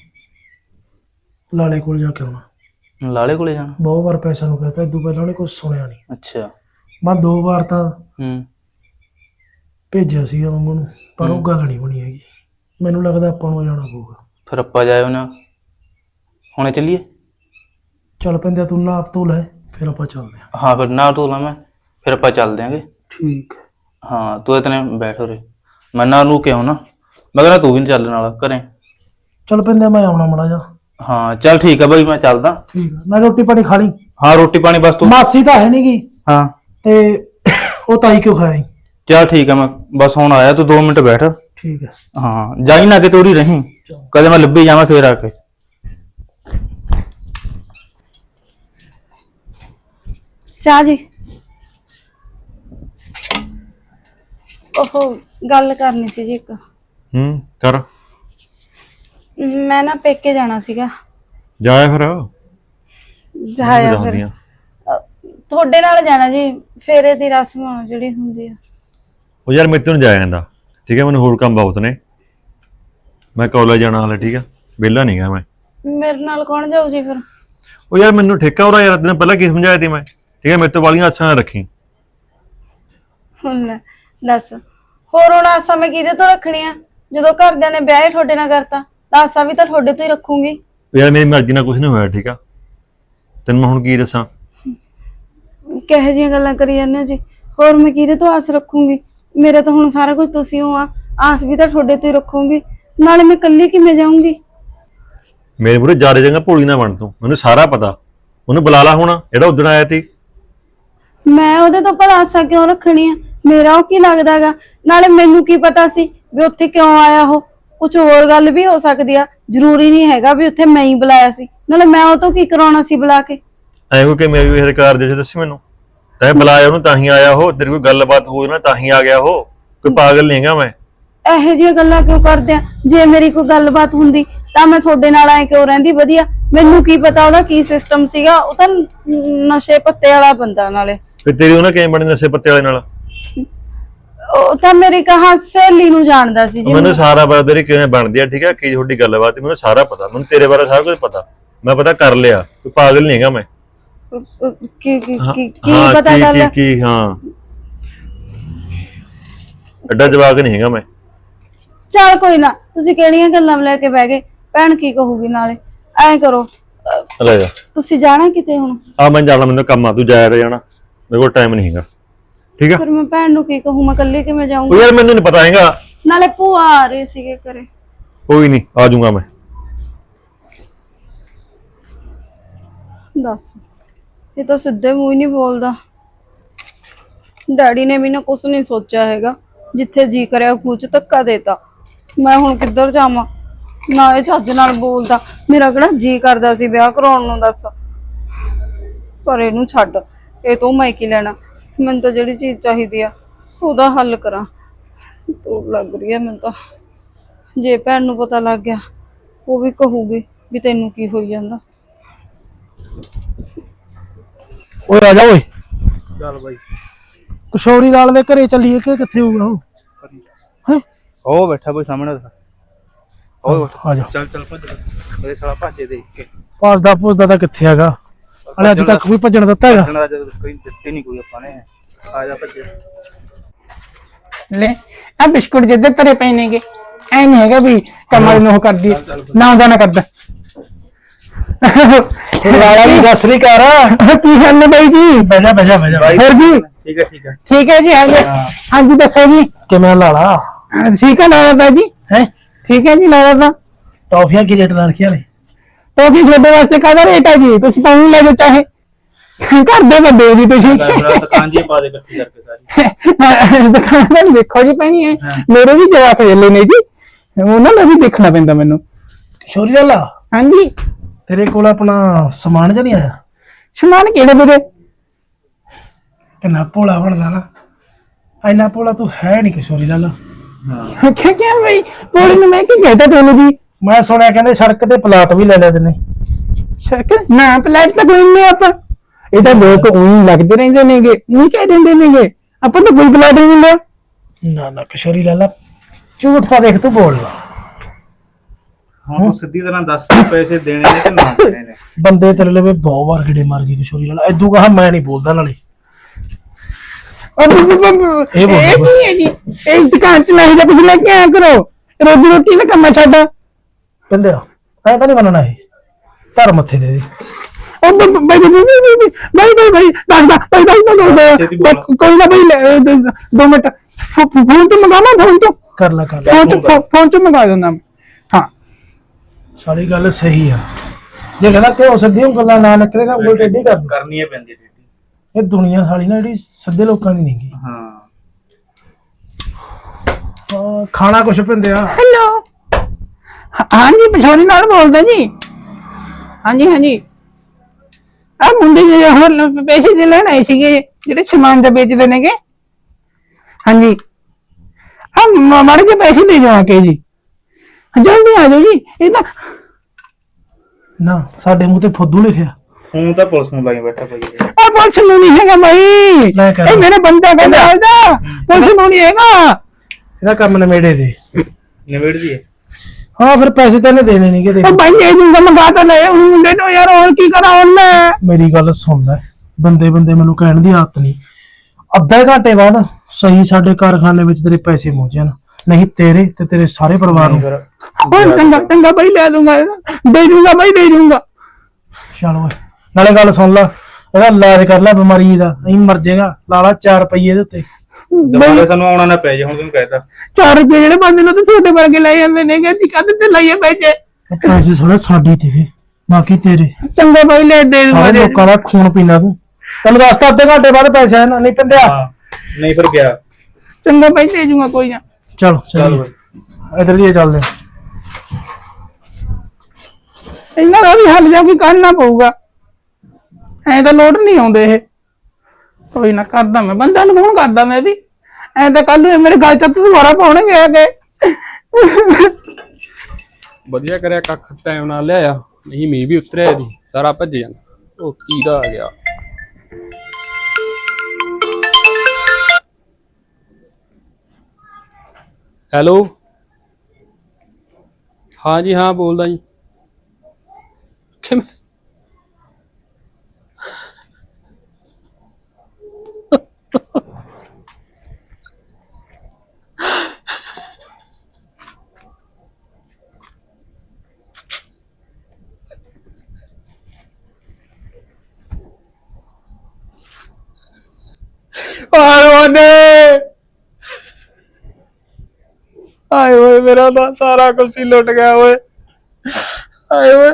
ਲਾਲੇ ਕੋਲ ਜਾ ਕੇ ਆਉਣਾ। ਲਾਲੇ ਕੋਲੇ ਜਾਣਾ? ਬਹੁਤ ਵਾਰ ਪੈਸਾ ਨੂੰ ਕਹਤਾ ਇਦੋਂ ਪਹਿਲਾਂ ਉਹਨੇ ਕੁਝ ਸੁਣਿਆ ਨਹੀਂ। ਅੱਛਾ। ਮੈਂ ਦੋ ਵਾਰ ਤਾਂ ਹੂੰ। ਭੇਜਿਆ ਸੀਗਾ ਮੰਗੂ ਨੂੰ ਪਰ ਉਹ ਗੱਲ ਨਹੀਂ ਬਣੀ ਹੈਗੀ। ਮੈਨੂੰ ਲੱਗਦਾ ਆਪਾਂ ਨੂੰ ਜਾਣਾ ਪਊਗਾ। ਫਿਰ ਆਪਾਂ ਜਾਇਓ ਨਾ ਹੁਣੇ ਚੱਲੀਏ? ਚੱਲ ਪੈਂਦਾ ਤੂੰ ਨਾਪ ਤੋਂ ਲੈ ਫਿਰ ਆਪਾਂ ਚੱਲਦੇ ਹਾਂ ਹਾਂ ਫਿਰ ਨਾ ਤੂੰ ਲਾ ਮੈਂ ਫਿਰ ਆਪਾਂ ਚੱਲਦੇ ਆਂਗੇ। ਠੀਕ। ਹੈ। ਹਾਂ ਤੂੰ ਇਤਨੇ ਬੈਠ ਹੋ ਰੇ ਮੈਂ ਨਾ ਨੂੰ ਕਿਉਂ ਨਾ ਮੈਂ ਕਹਿੰਦਾ ਤੂੰ ਵੀ ਨੀ ਚੱਲ ਨਾਲ ਘਰੇ। ਚੱਲ ਪੈਂਦਾ ਮੈਂ ਆਉਣਾ ਮੜਾ ਜਾ ਹਾਂ ਚੱਲ ਠੀਕ ਆ ਬਾਈ ਮੈਂ ਚੱਲਦਾ। ਠੀਕ ਹੈ ਨਾ ਰੋਟੀ ਪਾਣੀ ਖਾ ਲਈ। ਹਾਂ ਰੋਟੀ ਪਾਣੀ ਬਸ ਤੂੰ। ਮਾਸੀ ਤਾਂ ਹੈ ਨਹੀਂਗੀ ਹਾਂ। ਤੇ ਉਹ ਤਾਈ ਕਿਉਂ ਖਾਈ ਚੱਲ ਠੀਕ ਆ ਮੈਂ ਬਸ ਹੁਣ ਆਇਆ ਤੂੰ 2 ਮਿੰਟ ਬੈਠ। ਠੀਕ ਹੈ ਹਾਂ ਜਾਈ ਨਾ ਕਿ ਤੋਰੀ ਰਹੀਂ। ਕਦੇ ਮੈਂ ਲੱਭੀ ਜਾਵਾਂ ਫੇਰ ਆ ਕੇ। ਚਾਹ ਜੀ। ਉਹ ਗੱਲ ਕਰਨੀ ਸੀ ਜੀ ਇੱਕ। ਹੂੰ ਕਰ। ਮੈਂ ਨਾ ਪੇਕੇ ਜਾਣਾ ਸੀਗਾ। ਜਾਇਆ ਫਿਰ। ਜਾਇਆ ਫਿਰ। ਤੁਹਾਡੇ ਨਾਲ ਜਾਣਾ ਜੀ ਫੇਰੇ ਦੀ ਰਸਮ ਜਿਹੜੀ ਹੁੰਦੀ ਆ। ਉਹ ਯਾਰ ਮੇਰੇ ਤੋਂ ਜਾਇਆ ਜਾਂਦਾ। ਠੀਕ ਹੈ ਮੈਨੂੰ ਹੋਰ ਕੰਮ ਬਹੁਤ ਨੇ। ਮੈਂ ਕਾਲਜ ਜਾਣਾ ਹਲੇ ਠੀਕ ਆ ਵਿਹਲਾ ਨਹੀਂ ਗਾ ਮੈਂ। ਮੇਰੇ ਨਾਲ ਕੌਣ ਜਾਊ ਜੀ ਫਿਰ? ਉਹ ਯਾਰ ਮੈਨੂੰ ਠੇਕਾ ਉਹਦਾ ਯਾਰ ਤੈਨੂੰ ਪਹਿਲਾਂ ਕੀ ਸਮਝਾਇਆ ਤੀ ਮੈਂ? ਠੀਕ ਹੈ ਮੇਰੇ ਤੋਂ ਵਾਲੀਆਂ ਆਸਾਂ ਨਾ ਰੱਖੀ। ਹੁਣ ਲੈ, ਦੱਸ। ਹੋਰ ਹੁਣ ਆਸਾਂ ਮੈਂ ਕਿਹਦੇ ਤੋਂ ਰੱਖਣੀਆਂ? ਜਦੋਂ ਘਰਦਿਆਂ ਨੇ ਵਿਆਹ ਹੀ ਤੁਹਾਡੇ ਨਾਲ ਕਰਤਾ ਤਾਂ ਆਸਾਂ ਵੀ ਤਾਂ ਤੁਹਾਡੇ ਤੋਂ ਹੀ ਰੱਖੂੰਗੀ। ਉਹ ਯਾਰ ਮੇਰੀ ਮਰਜ਼ੀ ਨਾਲ ਕੁਝ ਨਹੀਂ ਹੋਇਆ ਠੀਕ ਆ। ਤੈਨੂੰ ਮੈਂ ਹੁਣ ਕੀ ਦੱਸਾਂ? ਕਿਹੋ ਜਿਹੀਆਂ ਗੱਲਾਂ ਕਰੀ ਜਾਂਦੇ ਹੋ ਜੀ? ਹੋਰ ਮੈਂ ਕਿਹਦੇ ਤੋਂ ਆਸ ਰੱਖੂੰਗੀ? ਮੇਰਾ ਤਾਂ ਹੁਣ ਸਾਰਾ ਕੁਝ ਤੁਸੀਂ ਹੋ ਆ। ਆਸ ਵੀ ਤਾਂ ਤੁਹਾਡੇ ਤੋਂ ਹੀ ਰੱਖੂੰਗੀ। ਨਾਲੇ ਮੈਂ ਇਕੱਲੀ ਕਿਵੇਂ ਜਾਊਂਗੀ? ਮੇਰੇ ਮੂਰੇ ਜਾੜੇ ਜੰਗਾ ਭੋਲੀ ਨਾ ਬਣ ਤੂੰ। ਮੈਨੂੰ ਸਾਰਾ ਪਤਾ। ਉਹਨੂੰ ਬੁਲਾ ਲਾ ਹੁਣ। ਜਿਹੜਾ ਉਦਣ ਆਇਆ ਤੀ ਮੈਂ ਉਹਦੇ ਤੋਂ ਭਲਾ ਆਸਾਂ ਕਿਉਂ ਰੱਖਣੀ ਆ? ਮੇਰਾ ਉਹ ਕੀ ਲੱਗਦਾਗਾ ਨਾਲੇ ਮੈਨੂੰ ਕੀ ਪਤਾ ਸੀ ਵੀ ਉੱਥੇ ਕਿਉਂ ਆਇਆ ਉਹ? ਕੁਝ ਹੋਰ ਗੱਲ ਵੀ ਹੋ ਸਕਦੀ ਆ। ਜ਼ਰੂਰੀ ਨਹੀਂ ਹੈਗਾ ਵੀ ਉੱਥੇ ਮੈਂ ਹੀ ਬੁਲਾਇਆ ਸੀ। ਨਾਲੇ ਮੈਂ ਉਹ ਤੋਂ ਕੀ ਕਰਾਉਣਾ ਸੀ ਬੁਲਾ ਕੇ? ਐਵੇਂ ਕਿ ਮੇਰੇ ਵੀ ਕਾਰਜ ਚ ਦੱਸੀ ਮੈਨੂੰ? ਤੈਂ ਬੁਲਾਇਆ ਉਹਨੂੰ ਤਾਂ ਹੀ ਆਇਆ ਉਹ ਤੇਰੀ ਕੋਈ ਗੱਲਬਾਤ ਹੋਈ ਨਾ ਤਾਂ ਹੀ ਆ ਗਿਆ ਉਹ। ਕੋਈ ਪਾਗਲ ਨਹੀਂਗਾ ਮੈਂ। ਇਹੋ ਜਿਹੀਆਂ ਗੱਲਾਂ ਕਿਉਂ ਕਰਦੇ ਆ? ਜੇ ਮੇਰੀ ਕੋਈ ਗੱਲਬਾਤ ਹੁੰਦੀ ਤਾਂ ਮੈਂ ਤੁਹਾਡੇ ਨਾਲ ਐ ਕਿਉਂ ਰਹਿੰਦੀ? ਵਧੀਆ ਮੈਨੂੰ ਕੀ ਪਤਾ ਉਹਦਾ ਕੀ ਸਿਸਟਮ ਸੀਗਾ? ਉਹ ਤਾਂ ਨਸ਼ੇ ਪੱਤੇ ਵਾਲਾ ਬੰਦਾ ਨਾਲੇ। ਫਿਰ ਤੇਰੀ ਉਹਨਾਂ ਕਿਵੇਂ ਬਣੀ ਨਸ਼ੇ ਪੱਤੇ ਵਾਲੇ ਨਾਲ? ਉਹ ਤਾਂ ਮੇਰੀ ਕਹਾ ਸਹੇਲੀ ਨੂੰ ਜਾਣਦਾ ਸੀ ਜੀ ਮੈਨੂੰ ਸਾਰਾ ਪਤਾ ਤੇਰੀ ਕਿਵੇਂ ਬਣਦੀ ਆ ਠੀਕ ਆ? ਕੀ ਤੁਹਾਡੀ ਗੱਲਬਾਤ ਮੈਨੂੰ ਸਾਰਾ ਪਤਾ। ਮੈਨੂੰ ਤੇਰੇ ਬਾਰੇ ਸਾਰਾ ਕੁਝ ਪਤਾ। ਮੈਂ ਪਤਾ ਕਰ ਲਿਆ। ਕੋਈ ਪਾਗਲ ਨਹੀਂਗਾ ਮੈਂ। ਕੀ ਕੀ ਹਾਂ, ਕੀ ਕੀ ਹਾਂ, ਪਤਾ ਕੀ- ਗੱਲ? ਕੀ ਕੀ ਹਾਂ। ਐਡਾ ਜਵਾਕ ਨਹੀਂ ਹੈਗਾ ਮੈਂ। ਚੱਲ ਕੋਈ ਨਾ ਤੁਸੀਂ ਕਿਹੜੀਆਂ ਗੱਲਾਂ ਲੈ ਕੇ ਬਹਿ ਗਏ? ਭੈਣ ਕੀ ਕਹੂਗੀ ਨਾਲੇ? ਐਂ ਕਰੋ ਅਹ, ਲੈ ਜਾ। ਤੁਸੀਂ ਜਾਣਾ ਕਿਤੇ ਹੁਣ? ਆ ਮੈਂ ਜਾਣਾ ਮੈਨੂੰ ਕੰਮ ਆ ਤੂੰ ਜਾਇਆ ਰਹਿ ਜਾਣਾ। ਮੇਰੇ ਕੋਲ ਟਾਈਮ ਨਹੀਂ ਹੈਗਾ। ਠੀਕ ਆ? ਫਿਰ ਮੈਂ ਭੈਣ ਨੂੰ ਕੀ ਕਹੂੰ? ਮੈਂ ਇਕੱਲੀ ਕਿਵੇਂ ਉਹ ਜਾਊਂਗੀ ਯਾਰ ਮੈਨੂੰ ਨਹੀਂ ਪਤਾ ਹੈਗਾ। ਨਾਲੇ ਭੂਆ ਆ ਰਹੇ ਸੀਗੇ ਘਰੇ। ਕੋਈ ਨਹੀਂ ਆ ਜਾਊਂਗਾ ਮੈਂ। ਦੱਸ। ਇਹ ਤਾਂ ਸਿੱਧੇ ਮੂੰਹ ਹੀ ਨਹੀਂ ਬੋਲਦਾ। ਡੈਡੀ ਨੇ ਵੀ ਨਾ ਕੁਝ ਨਹੀਂ ਸੋਚਿਆ ਹੈਗਾ। ਜਿੱਥੇ ਜੀ ਕਰਿਆ ਕੁਝ ਧੱਕਾ ਦੇਤਾ। ਮੈਂ ਹੁਣ ਕਿੱਧਰ ਜਾਵਾਂ? ਨਾ ਇਹ ਚੱਜ ਨਾਲ ਬੋਲਦਾ। ਮੇਰਾ ਕਿਹੜਾ ਜੀ ਕਰਦਾ ਸੀ ਵਿਆਹ ਕਰਾਉਣ ਨੂੰ ਦੱਸ। ਪਰ ਇਹਨੂੰ ਛੱਡ। ਇਹ ਤੋਂ ਮੈਂ ਕੀ ਲੈਣਾ? ਮੈਨੂੰ ਤਾਂ ਜਿਹੜੀ ਚੀਜ਼ ਚਾਹੀਦੀ ਆ, ਉਹਦਾ ਹੱਲ ਕਰਾਂ। ਤੋੜ ਲੱਗ ਰਹੀ ਹੈ ਮੈਨੂੰ ਤਾਂ। ਜੇ ਭੈਣ ਨੂੰ ਪਤਾ ਲੱਗ ਗਿਆ, ਉਹ ਵੀ ਕਹੂਗੀ ਵੀ ਤੈਨੂੰ ਕੀ ਹੋਈ ਜਾਂਦਾ। ਓਏ ਆ ਜਾ ਓਏ। ਚੱਲ ਬਾਈ। ਕਿਸ਼ੋਰੀ ਲਾਲ ਦੇ ਘਰੇ ਚੱਲੀਏ ਕਿ ਕਿੱਥੇ ਹੋਊਗਾ ਉਹ? ਹੈ? ਉਹ ਬੈਠਾ ਕੋਈ ਸਾਹਮਣੇ ਉਹ ਆ ਜਾ। ਚੱਲ ਚੱਲ ਭੱਜ ਉਹਦੇ ਸਾਲਾ ਭਾਜੇ ਦੇਖ ਕੇ। ਪਾਸਦਾ ਪੁੱਸਦਾ ਤਾਂ ਕਿੱਥੇ ਹੈਗਾ? ਹਲੇ ਅੱਜ ਤੱਕ ਵੀ ਭੱਜਣ ਦਿੱਤਾ ਹੈਗਾ। ਜਦ ਕੋਈ ਦਿੱਤੇ ਨਹੀਂ ਕੋਈ ਆਪਾਂ ਨੇ। ਆ ਜਾ ਭੱਜ। ਲੈ ਆ ਬਿਸਕੁਟ ਜਿੱਦੇ ਤਰੇ ਪਏ ਨੇਗੇ। ਐ ਨਹੀਂ ਹੈਗਾ ਵੀ ਕਮਰ ਨੂੰ ਉਹ ਕਰਦੀ। ਨਾ ਉਹਦਾ ਨਾ ਕਰਦਾ। [LAUGHS] ਲਾਲਾ ਜੀ ਸਤਿ ਸ੍ਰੀ ਅਕਾਲ। ਕੀ ਹਾਲ ਨੇ ਬਾਈ ਜੀ? ਬਹਿ ਜਾ ਬਹਿ ਜਾ ਬਹਿ ਜਾ। ਠੀਕ ਹੈ ਠੀਕ ਹੈ। ਠੀਕ ਹੈ ਜੀ ਹਾਂਜੀ ਹਾਂਜੀ ਦੱਸੋ ਜੀ। ਕਿਵੇਂ ਲਾਲਾ? ਠੀਕ ਹੈ ਲਾਲਾ ਦਾ ਜੀ। ਹੈ? ਠੀਕ ਹੈ ਜੀ ਲਾਲਾ ਦਾ ਟੌਫੀਆਂ ਕੀ ਰੇਟ ਲਾ ਰੱਖੀਆਂ ਨੇ? ਟੋਫੀ ਤੁਹਾਡੇ ਵਾਸਤੇ ਕਾਹਦਾ ਰੇਟ ਹੈ ਜੀ? ਤੁਸੀਂ ਤਾਂ ਉਹ ਲੈ ਜਾਓ ਚਾਹੇ। ਘਰ ਦੇ ਹੋ ਜੀ ਤੁਸੀਂ। ਦੁਕਾਨ ਜੀ ਪਾ ਦੇ ਇਕੱਠੀ ਕਰਕੇ ਸਾਰੀ। ਦੁਕਾਨ ਦਾ ਨੀ ਦੇਖੋ ਜੀ ਪੈਣੀ ਹੈ। ਮੇਰੇ ਵੀ ਜਵਾਕ ਜੱਲੇ ਨੇ ਜੀ। ਉਹਨਾਂ ਦਾ ਵੀ ਦੇਖਣਾ ਪੈਂਦਾ ਮੈਨੂੰ। ਕਿਸ਼ੋਰੀ ਲਾਲਾ? ਹਾਂਜੀ। ਤੇਰੇ ਕੋਲ ਆਪਣਾ ਸਮਾਨ ਜਿਹਾ ਨਹੀਂ ਆਇਆ? ਸਮਾਨ ਕਿਹੜੇ ਵੀਰੇ? ਕਿੰਨਾ ਭੋਲਾ ਬਣਦਾ ਨਾ ਇੰਨਾ ਭੋਲਾ ਤੂੰ ਹੈ ਨਹੀਂ ਕਿਸ਼ੋਰੀ ਲਾਲਾ। ਕੀ ਕੀ ਬਈ? ਪੋੜੀ ਨੂੰ ਮੈਂ ਕੀ ਕਹਿਤਾ ਤੁਹਾਨੂੰ ਜੀ ਮੈਂ ਸੁਣਿਆ ਕਹਿੰਦੇ ਸੜਕ ਤੇ ਪਲਾਟ ਵੀ ਲੈ ਲੈਦੇ ਨੇ ਸ਼ੱਕ ਨਾ ਪਲੇਟ ਤਾਂ ਕੋਈ ਨਹੀਂ ਆਪਾਂ। ਇਹ ਤਾਂ ਲੋਕ ਉਹੀ ਲੱਗਦੇ ਰਹਿੰਦੇ ਨੇਗੇ ਉਹ ਕਹਿ ਦਿੰਦੇ ਨੇਗੇ। ਆਪਾਂ ਤਾਂ ਕੋਈ ਪਲਾਟ ਨਹੀਂ ਲਿਆ। ਨਾ ਨਾ ਕਿਸ਼ੋਰੀ ਲਾਲਾ ਝੂਠ ਪਾ ਦੇਖ ਤੂੰ ਬੋਲਦਾ ਹੁਣ ਤੂੰ ਸਿੱਧੀ ਤਰ੍ਹਾਂ ਦੱਸ ਪੈਸੇ ਦੇਣੇ ਨੇ ਕਿ ਨਾ [COUGHS] ਦੇਣੇ ਨੇ? ਬੰਦੇ ਤੇਰੇ ਲਵੇ ਬਹੁਤ ਵਾਰ ਗੇੜੇ ਮਾਰ ਗਏ ਕਿਸ਼ੋਰੀ ਲਾਲਾ। ਐਦੂ ਕਹਾ ਮੈਂ ਨਹੀਂ ਬੋਲਦਾ ਨਾਲੇ। ਇਹ ਇਹ ਬੋਲ ਇਹ ਕੀ ਹੈ ਜੀ? ਇਹ ਦੁਕਾਨ ਚ ਨਹੀਂ ਤਾਂ ਕੁਝ ਲੈ ਕੇ ਆਇਆ ਕਰੋ। ਰੋਜੀ ਰੋਟੀ ਨਾ ਕੰਮਾ ਛੱਡਾ। ਪਿੰਦਿਆ ਐ ਤਾਂ ਨਹੀਂ ਮੰਨਣਾ ਇਹ। ਧਰ ਮੱਥੇ ਦੇ ਦੇ। ਉਹ ਬਈ ਬਈ ਬਈ ਬਈ ਬਈ ਬਈ ਬਈ ਦੱਸ ਦਾ ਬਈ ਦੱਸ ਦਾ ਦੱਸ ਛੇਤੀ ਦਾ ਬੋਲੋ। ਕੋਈ ਨਾ ਬਈ ਦ- ਦ- ਦੋ ਮਿੰਟ। ਫੋਨ ਤੋਂ ਮੰਗਾਵਾ ਫੋਨ ਤੋਂ? ਕਰ ਲੈ ਕਰ ਲੈ ਫੋਨ ਤੋਂ ਫੋਨ ਤੋਂ ਮੰਗਾ ਦਿੰਦਾ ਮੈਂ। ਸਾਰੀ ਗੱਲ ਸਹੀ ਆ। ਜੇ ਕਹਿੰਦਾ ਕਿ ਹੋ ਸਕਦੀ ਉਹ ਗੱਲਾਂ ਨਾ ਨਿਕਲੇਗਾ ਉਹ ਟੇਢੀ ਕਰ ਕਰਨੀ ਹੈ ਪੈਂਦੀ ਡਿਊਟੀ ਇਹ ਦੁਨੀਆ ਸਾਲੀ ਨਾ ਜਿਹੜੀ ਸੱਦੇ ਲੋਕਾਂ ਦੀ ਨਹੀਂਗੀ। ਹਾਂ। ਖਾਣਾ ਕੁਛ ਪਿੰਦਿਆ ਹੈਲੋ ਹਾਂ- ਹਾਂਜੀ ਪਿਛੋੜੀ ਨਾਲ ਬੋਲਦਾ ਜੀ। ਹਾਂਜੀ ਹਾਂਜੀ। ਆ ਮੁੰਡੇ ਜਿਹੜੇ ਹੁਣ ਪੈਸੇ ਦੇ ਲੈਣ ਆਏ ਸੀਗੇ ਜਿਹੜੇ ਸਮਾਨ ਦਾ ਵੇਚਦੇ ਨੇਗੇ। ਹਾਂਜੀ। ਆ ਮਾੜੇ ਜਿਹੇ ਪੈਸੇ ਦੇ ਜਾਓ ਆ ਕੇ ਜੀ। ਜਲਦੀ ਆ ਜਾਓ ਜੀ ਇਹ ਤਾਂ ਨਾ ਸਾਡੇ ਮੂੰਹ ਤੇ ਫੁੱਦੂ ਲਿਖਿਆ। ਹੁਣ ਤਾਂ ਪੁਲਿਸ ਨੂੰ ਲਾਈ ਬੈਠਾ ਭਾਈ ਇਹ। ਆ ਪੁਲਿਸ ਨੂੰ ਨਹੀਂ ਹੈਗਾ ਭਾਈ ਲੈ ਕਰ। ਇਹ ਮੇਰਾ ਬੰਦਾ ਕਹਿੰਦਾ ਆਉਂਦਾ ਪੁਲਿਸ ਨੂੰ ਨਹੀਂ ਹੈਗਾ। ਇਹਦਾ ਕੰਮ ਨਵੇੜੇ ਦੇ। ਨਿਬੇੜ ਦੀਏ ਹਾਂ ਫਿਰ ਪੈਸੇ ਤਾਂ ਇਹਨੇ ਦੇਣੇ ਨਹੀਂ ਕਿਤੇ ਉਹ ਭਾਈ ਇਹ ਜਿੰਦਾ ਮੰਗਾ ਤਾਂ ਲੈ ਉਹ ਮੁੰਡੇ ਨੂੰ ਯਾਰ ਹੋਰ ਕੀ ਕਰਾਂ ਹੁਣ ਮੈਂ? ਮੇਰੀ ਗੱਲ ਸੁਣ ਲੈ। ਬੰਦੇ ਬੰਦੇ ਮੈਨੂੰ ਕਹਿਣ ਦੀ ਆਦਤ ਨਹੀਂ। ਅੱਧੇ ਘੰਟੇ ਬਾਅਦ ਸਹੀ ਸਾਡੇ ਕਾਰਖਾਨੇ ਵਿੱਚ ਤੇਰੇ ਪੈਸੇ ਪਹੁੰਚ ਜਾਣ ਨਹੀਂ ਤੇਰੇ ਤੇ ਤੇਰੇ ਸਾਰੇ ਪਰਿਵਾਰ ਨੂੰ। ਹੋਰ ਚੰਗਾ ਚੰਗਾ ਭਾਈ ਲੈ ਦੂੰਗਾ ਦੇ ਦੂੰਗਾ ਭਾਈ ਦੇ ਦੂੰਗਾ ਚਲ ਓਏ ਨਾਲੇ ਗੱਲ ਸੁਣ ਲੈ ਇਹਦਾ ਇਲਾਜ ਕਰ ਲੈ ਬਿਮਾਰੀ ਦਾ ਐਂ ਮਰ ਜਾਏਗਾ ਲਾਲਾ 4 ਰੁਪਏ ਇਹਦੇ ਉੱਤੇ। ਦੁਬਾਰਾ ਸਾਨੂੰ ਆਉਣਾ ਨਾ ਪੈ ਜੇ ਹੁਣ ਤੈਨੂੰ ਕਹਿਤਾ। 4 ਰੁਪਏ ਜਿਹੜੇ ਬੰਦੇ ਨੂੰ ਤਾਂ ਤੁਹਾਡੇ ਵਰਗੇ ਲੈ ਜਾਂਦੇ ਨੇ ਕਿ ਕਾਹਦੇ ਤੇ ਲਾਈਏ ਪੈਸੇ। ਉਹ ਪੈਸੇ ਥੋੜਾ ਸਾਡੀ ਤੇ ਵੇ ਬਾਕੀ ਤੇਰੇ। ਚੰਗਾ ਭਾਈ ਲੈ ਦੇ ਦੂੰਗਾ ਸਾਰੇ ਲੋਕਾਂ ਦਾ ਖੂਨ ਪੀਣਾ ਤੂੰ। ਤੈਨੂੰ ਦੱਸਤਾ ਅੱਧੇ ਘੰਟੇ ਬਾਅਦ ਪੈਸੇ ਆਣਾ ਨਹੀਂ ਪਿੰਦਿਆ ਹਾਂ ਨਹੀਂ ਫਿਰ ਗਿਆ। ਚੰਗਾ ਭਾਈ ਦੇ ਦੂੰਗਾ ਕੋਈ ਨਾ। ਚਲੋ ਚਲ ਇਧਰ ਦੀ ਚੱਲਦੇ। ਇਹਨਾਂ ਦਾ ਵੀ ਹੱਲ ਜਾ ਕੇ ਕਰਨਾ ਪਊਗਾ। ਐ ਤਾਂ ਲੋਟ ਨਹੀਂ ਆਉਂਦੇ ਇਹ। ਕੋਈ ਨਾ ਕਰਦਾ ਮੈਂ ਬੰਦਾ ਨੂੰ ਫੋਨ ਕਰਦਾ ਮੈਂ ਵੀ। ਐ ਤਾਂ ਕੱਲ ਨੂੰ ਇਹ ਮੇਰੇ ਗੱਲ ਤੱਕ ਦੁਬਾਰਾ ਪਾਉਣਗੇ ਆ ਕੇ। ਵਧੀਆ ਕਰਿਆ ਕੱਖ ਟਾਈਮ ਨਾਲ ਲਿਆਇਆ। ਨਹੀਂ ਮੀਂਹ ਵੀ ਉਤਰਿਆ ਇਹਦੀ। ਸਾਰਾ ਭੱਜ ਜਾਂਦਾ। ਉਹ ਕੀ ਦਾ ਆ ਗਿਆ। ਹੈਲੋ। ਹਾਂ ਜੀ ਹਾਂ ਬੋਲਦਾ ਜੀ। ਕਿਵੇਂ? ਆਏ ਆਏ ਓਏ ਮੇਰਾ ਤਾਂ ਸਾਰਾ ਕੁਝ ਹੀ ਲੁੱਟ ਗਿਆ ਓਏ। ਆਏ ਓਏ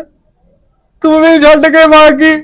ਤੂੰ ਵੀ ਛੱਡ ਕੇ ਭਾਗੀ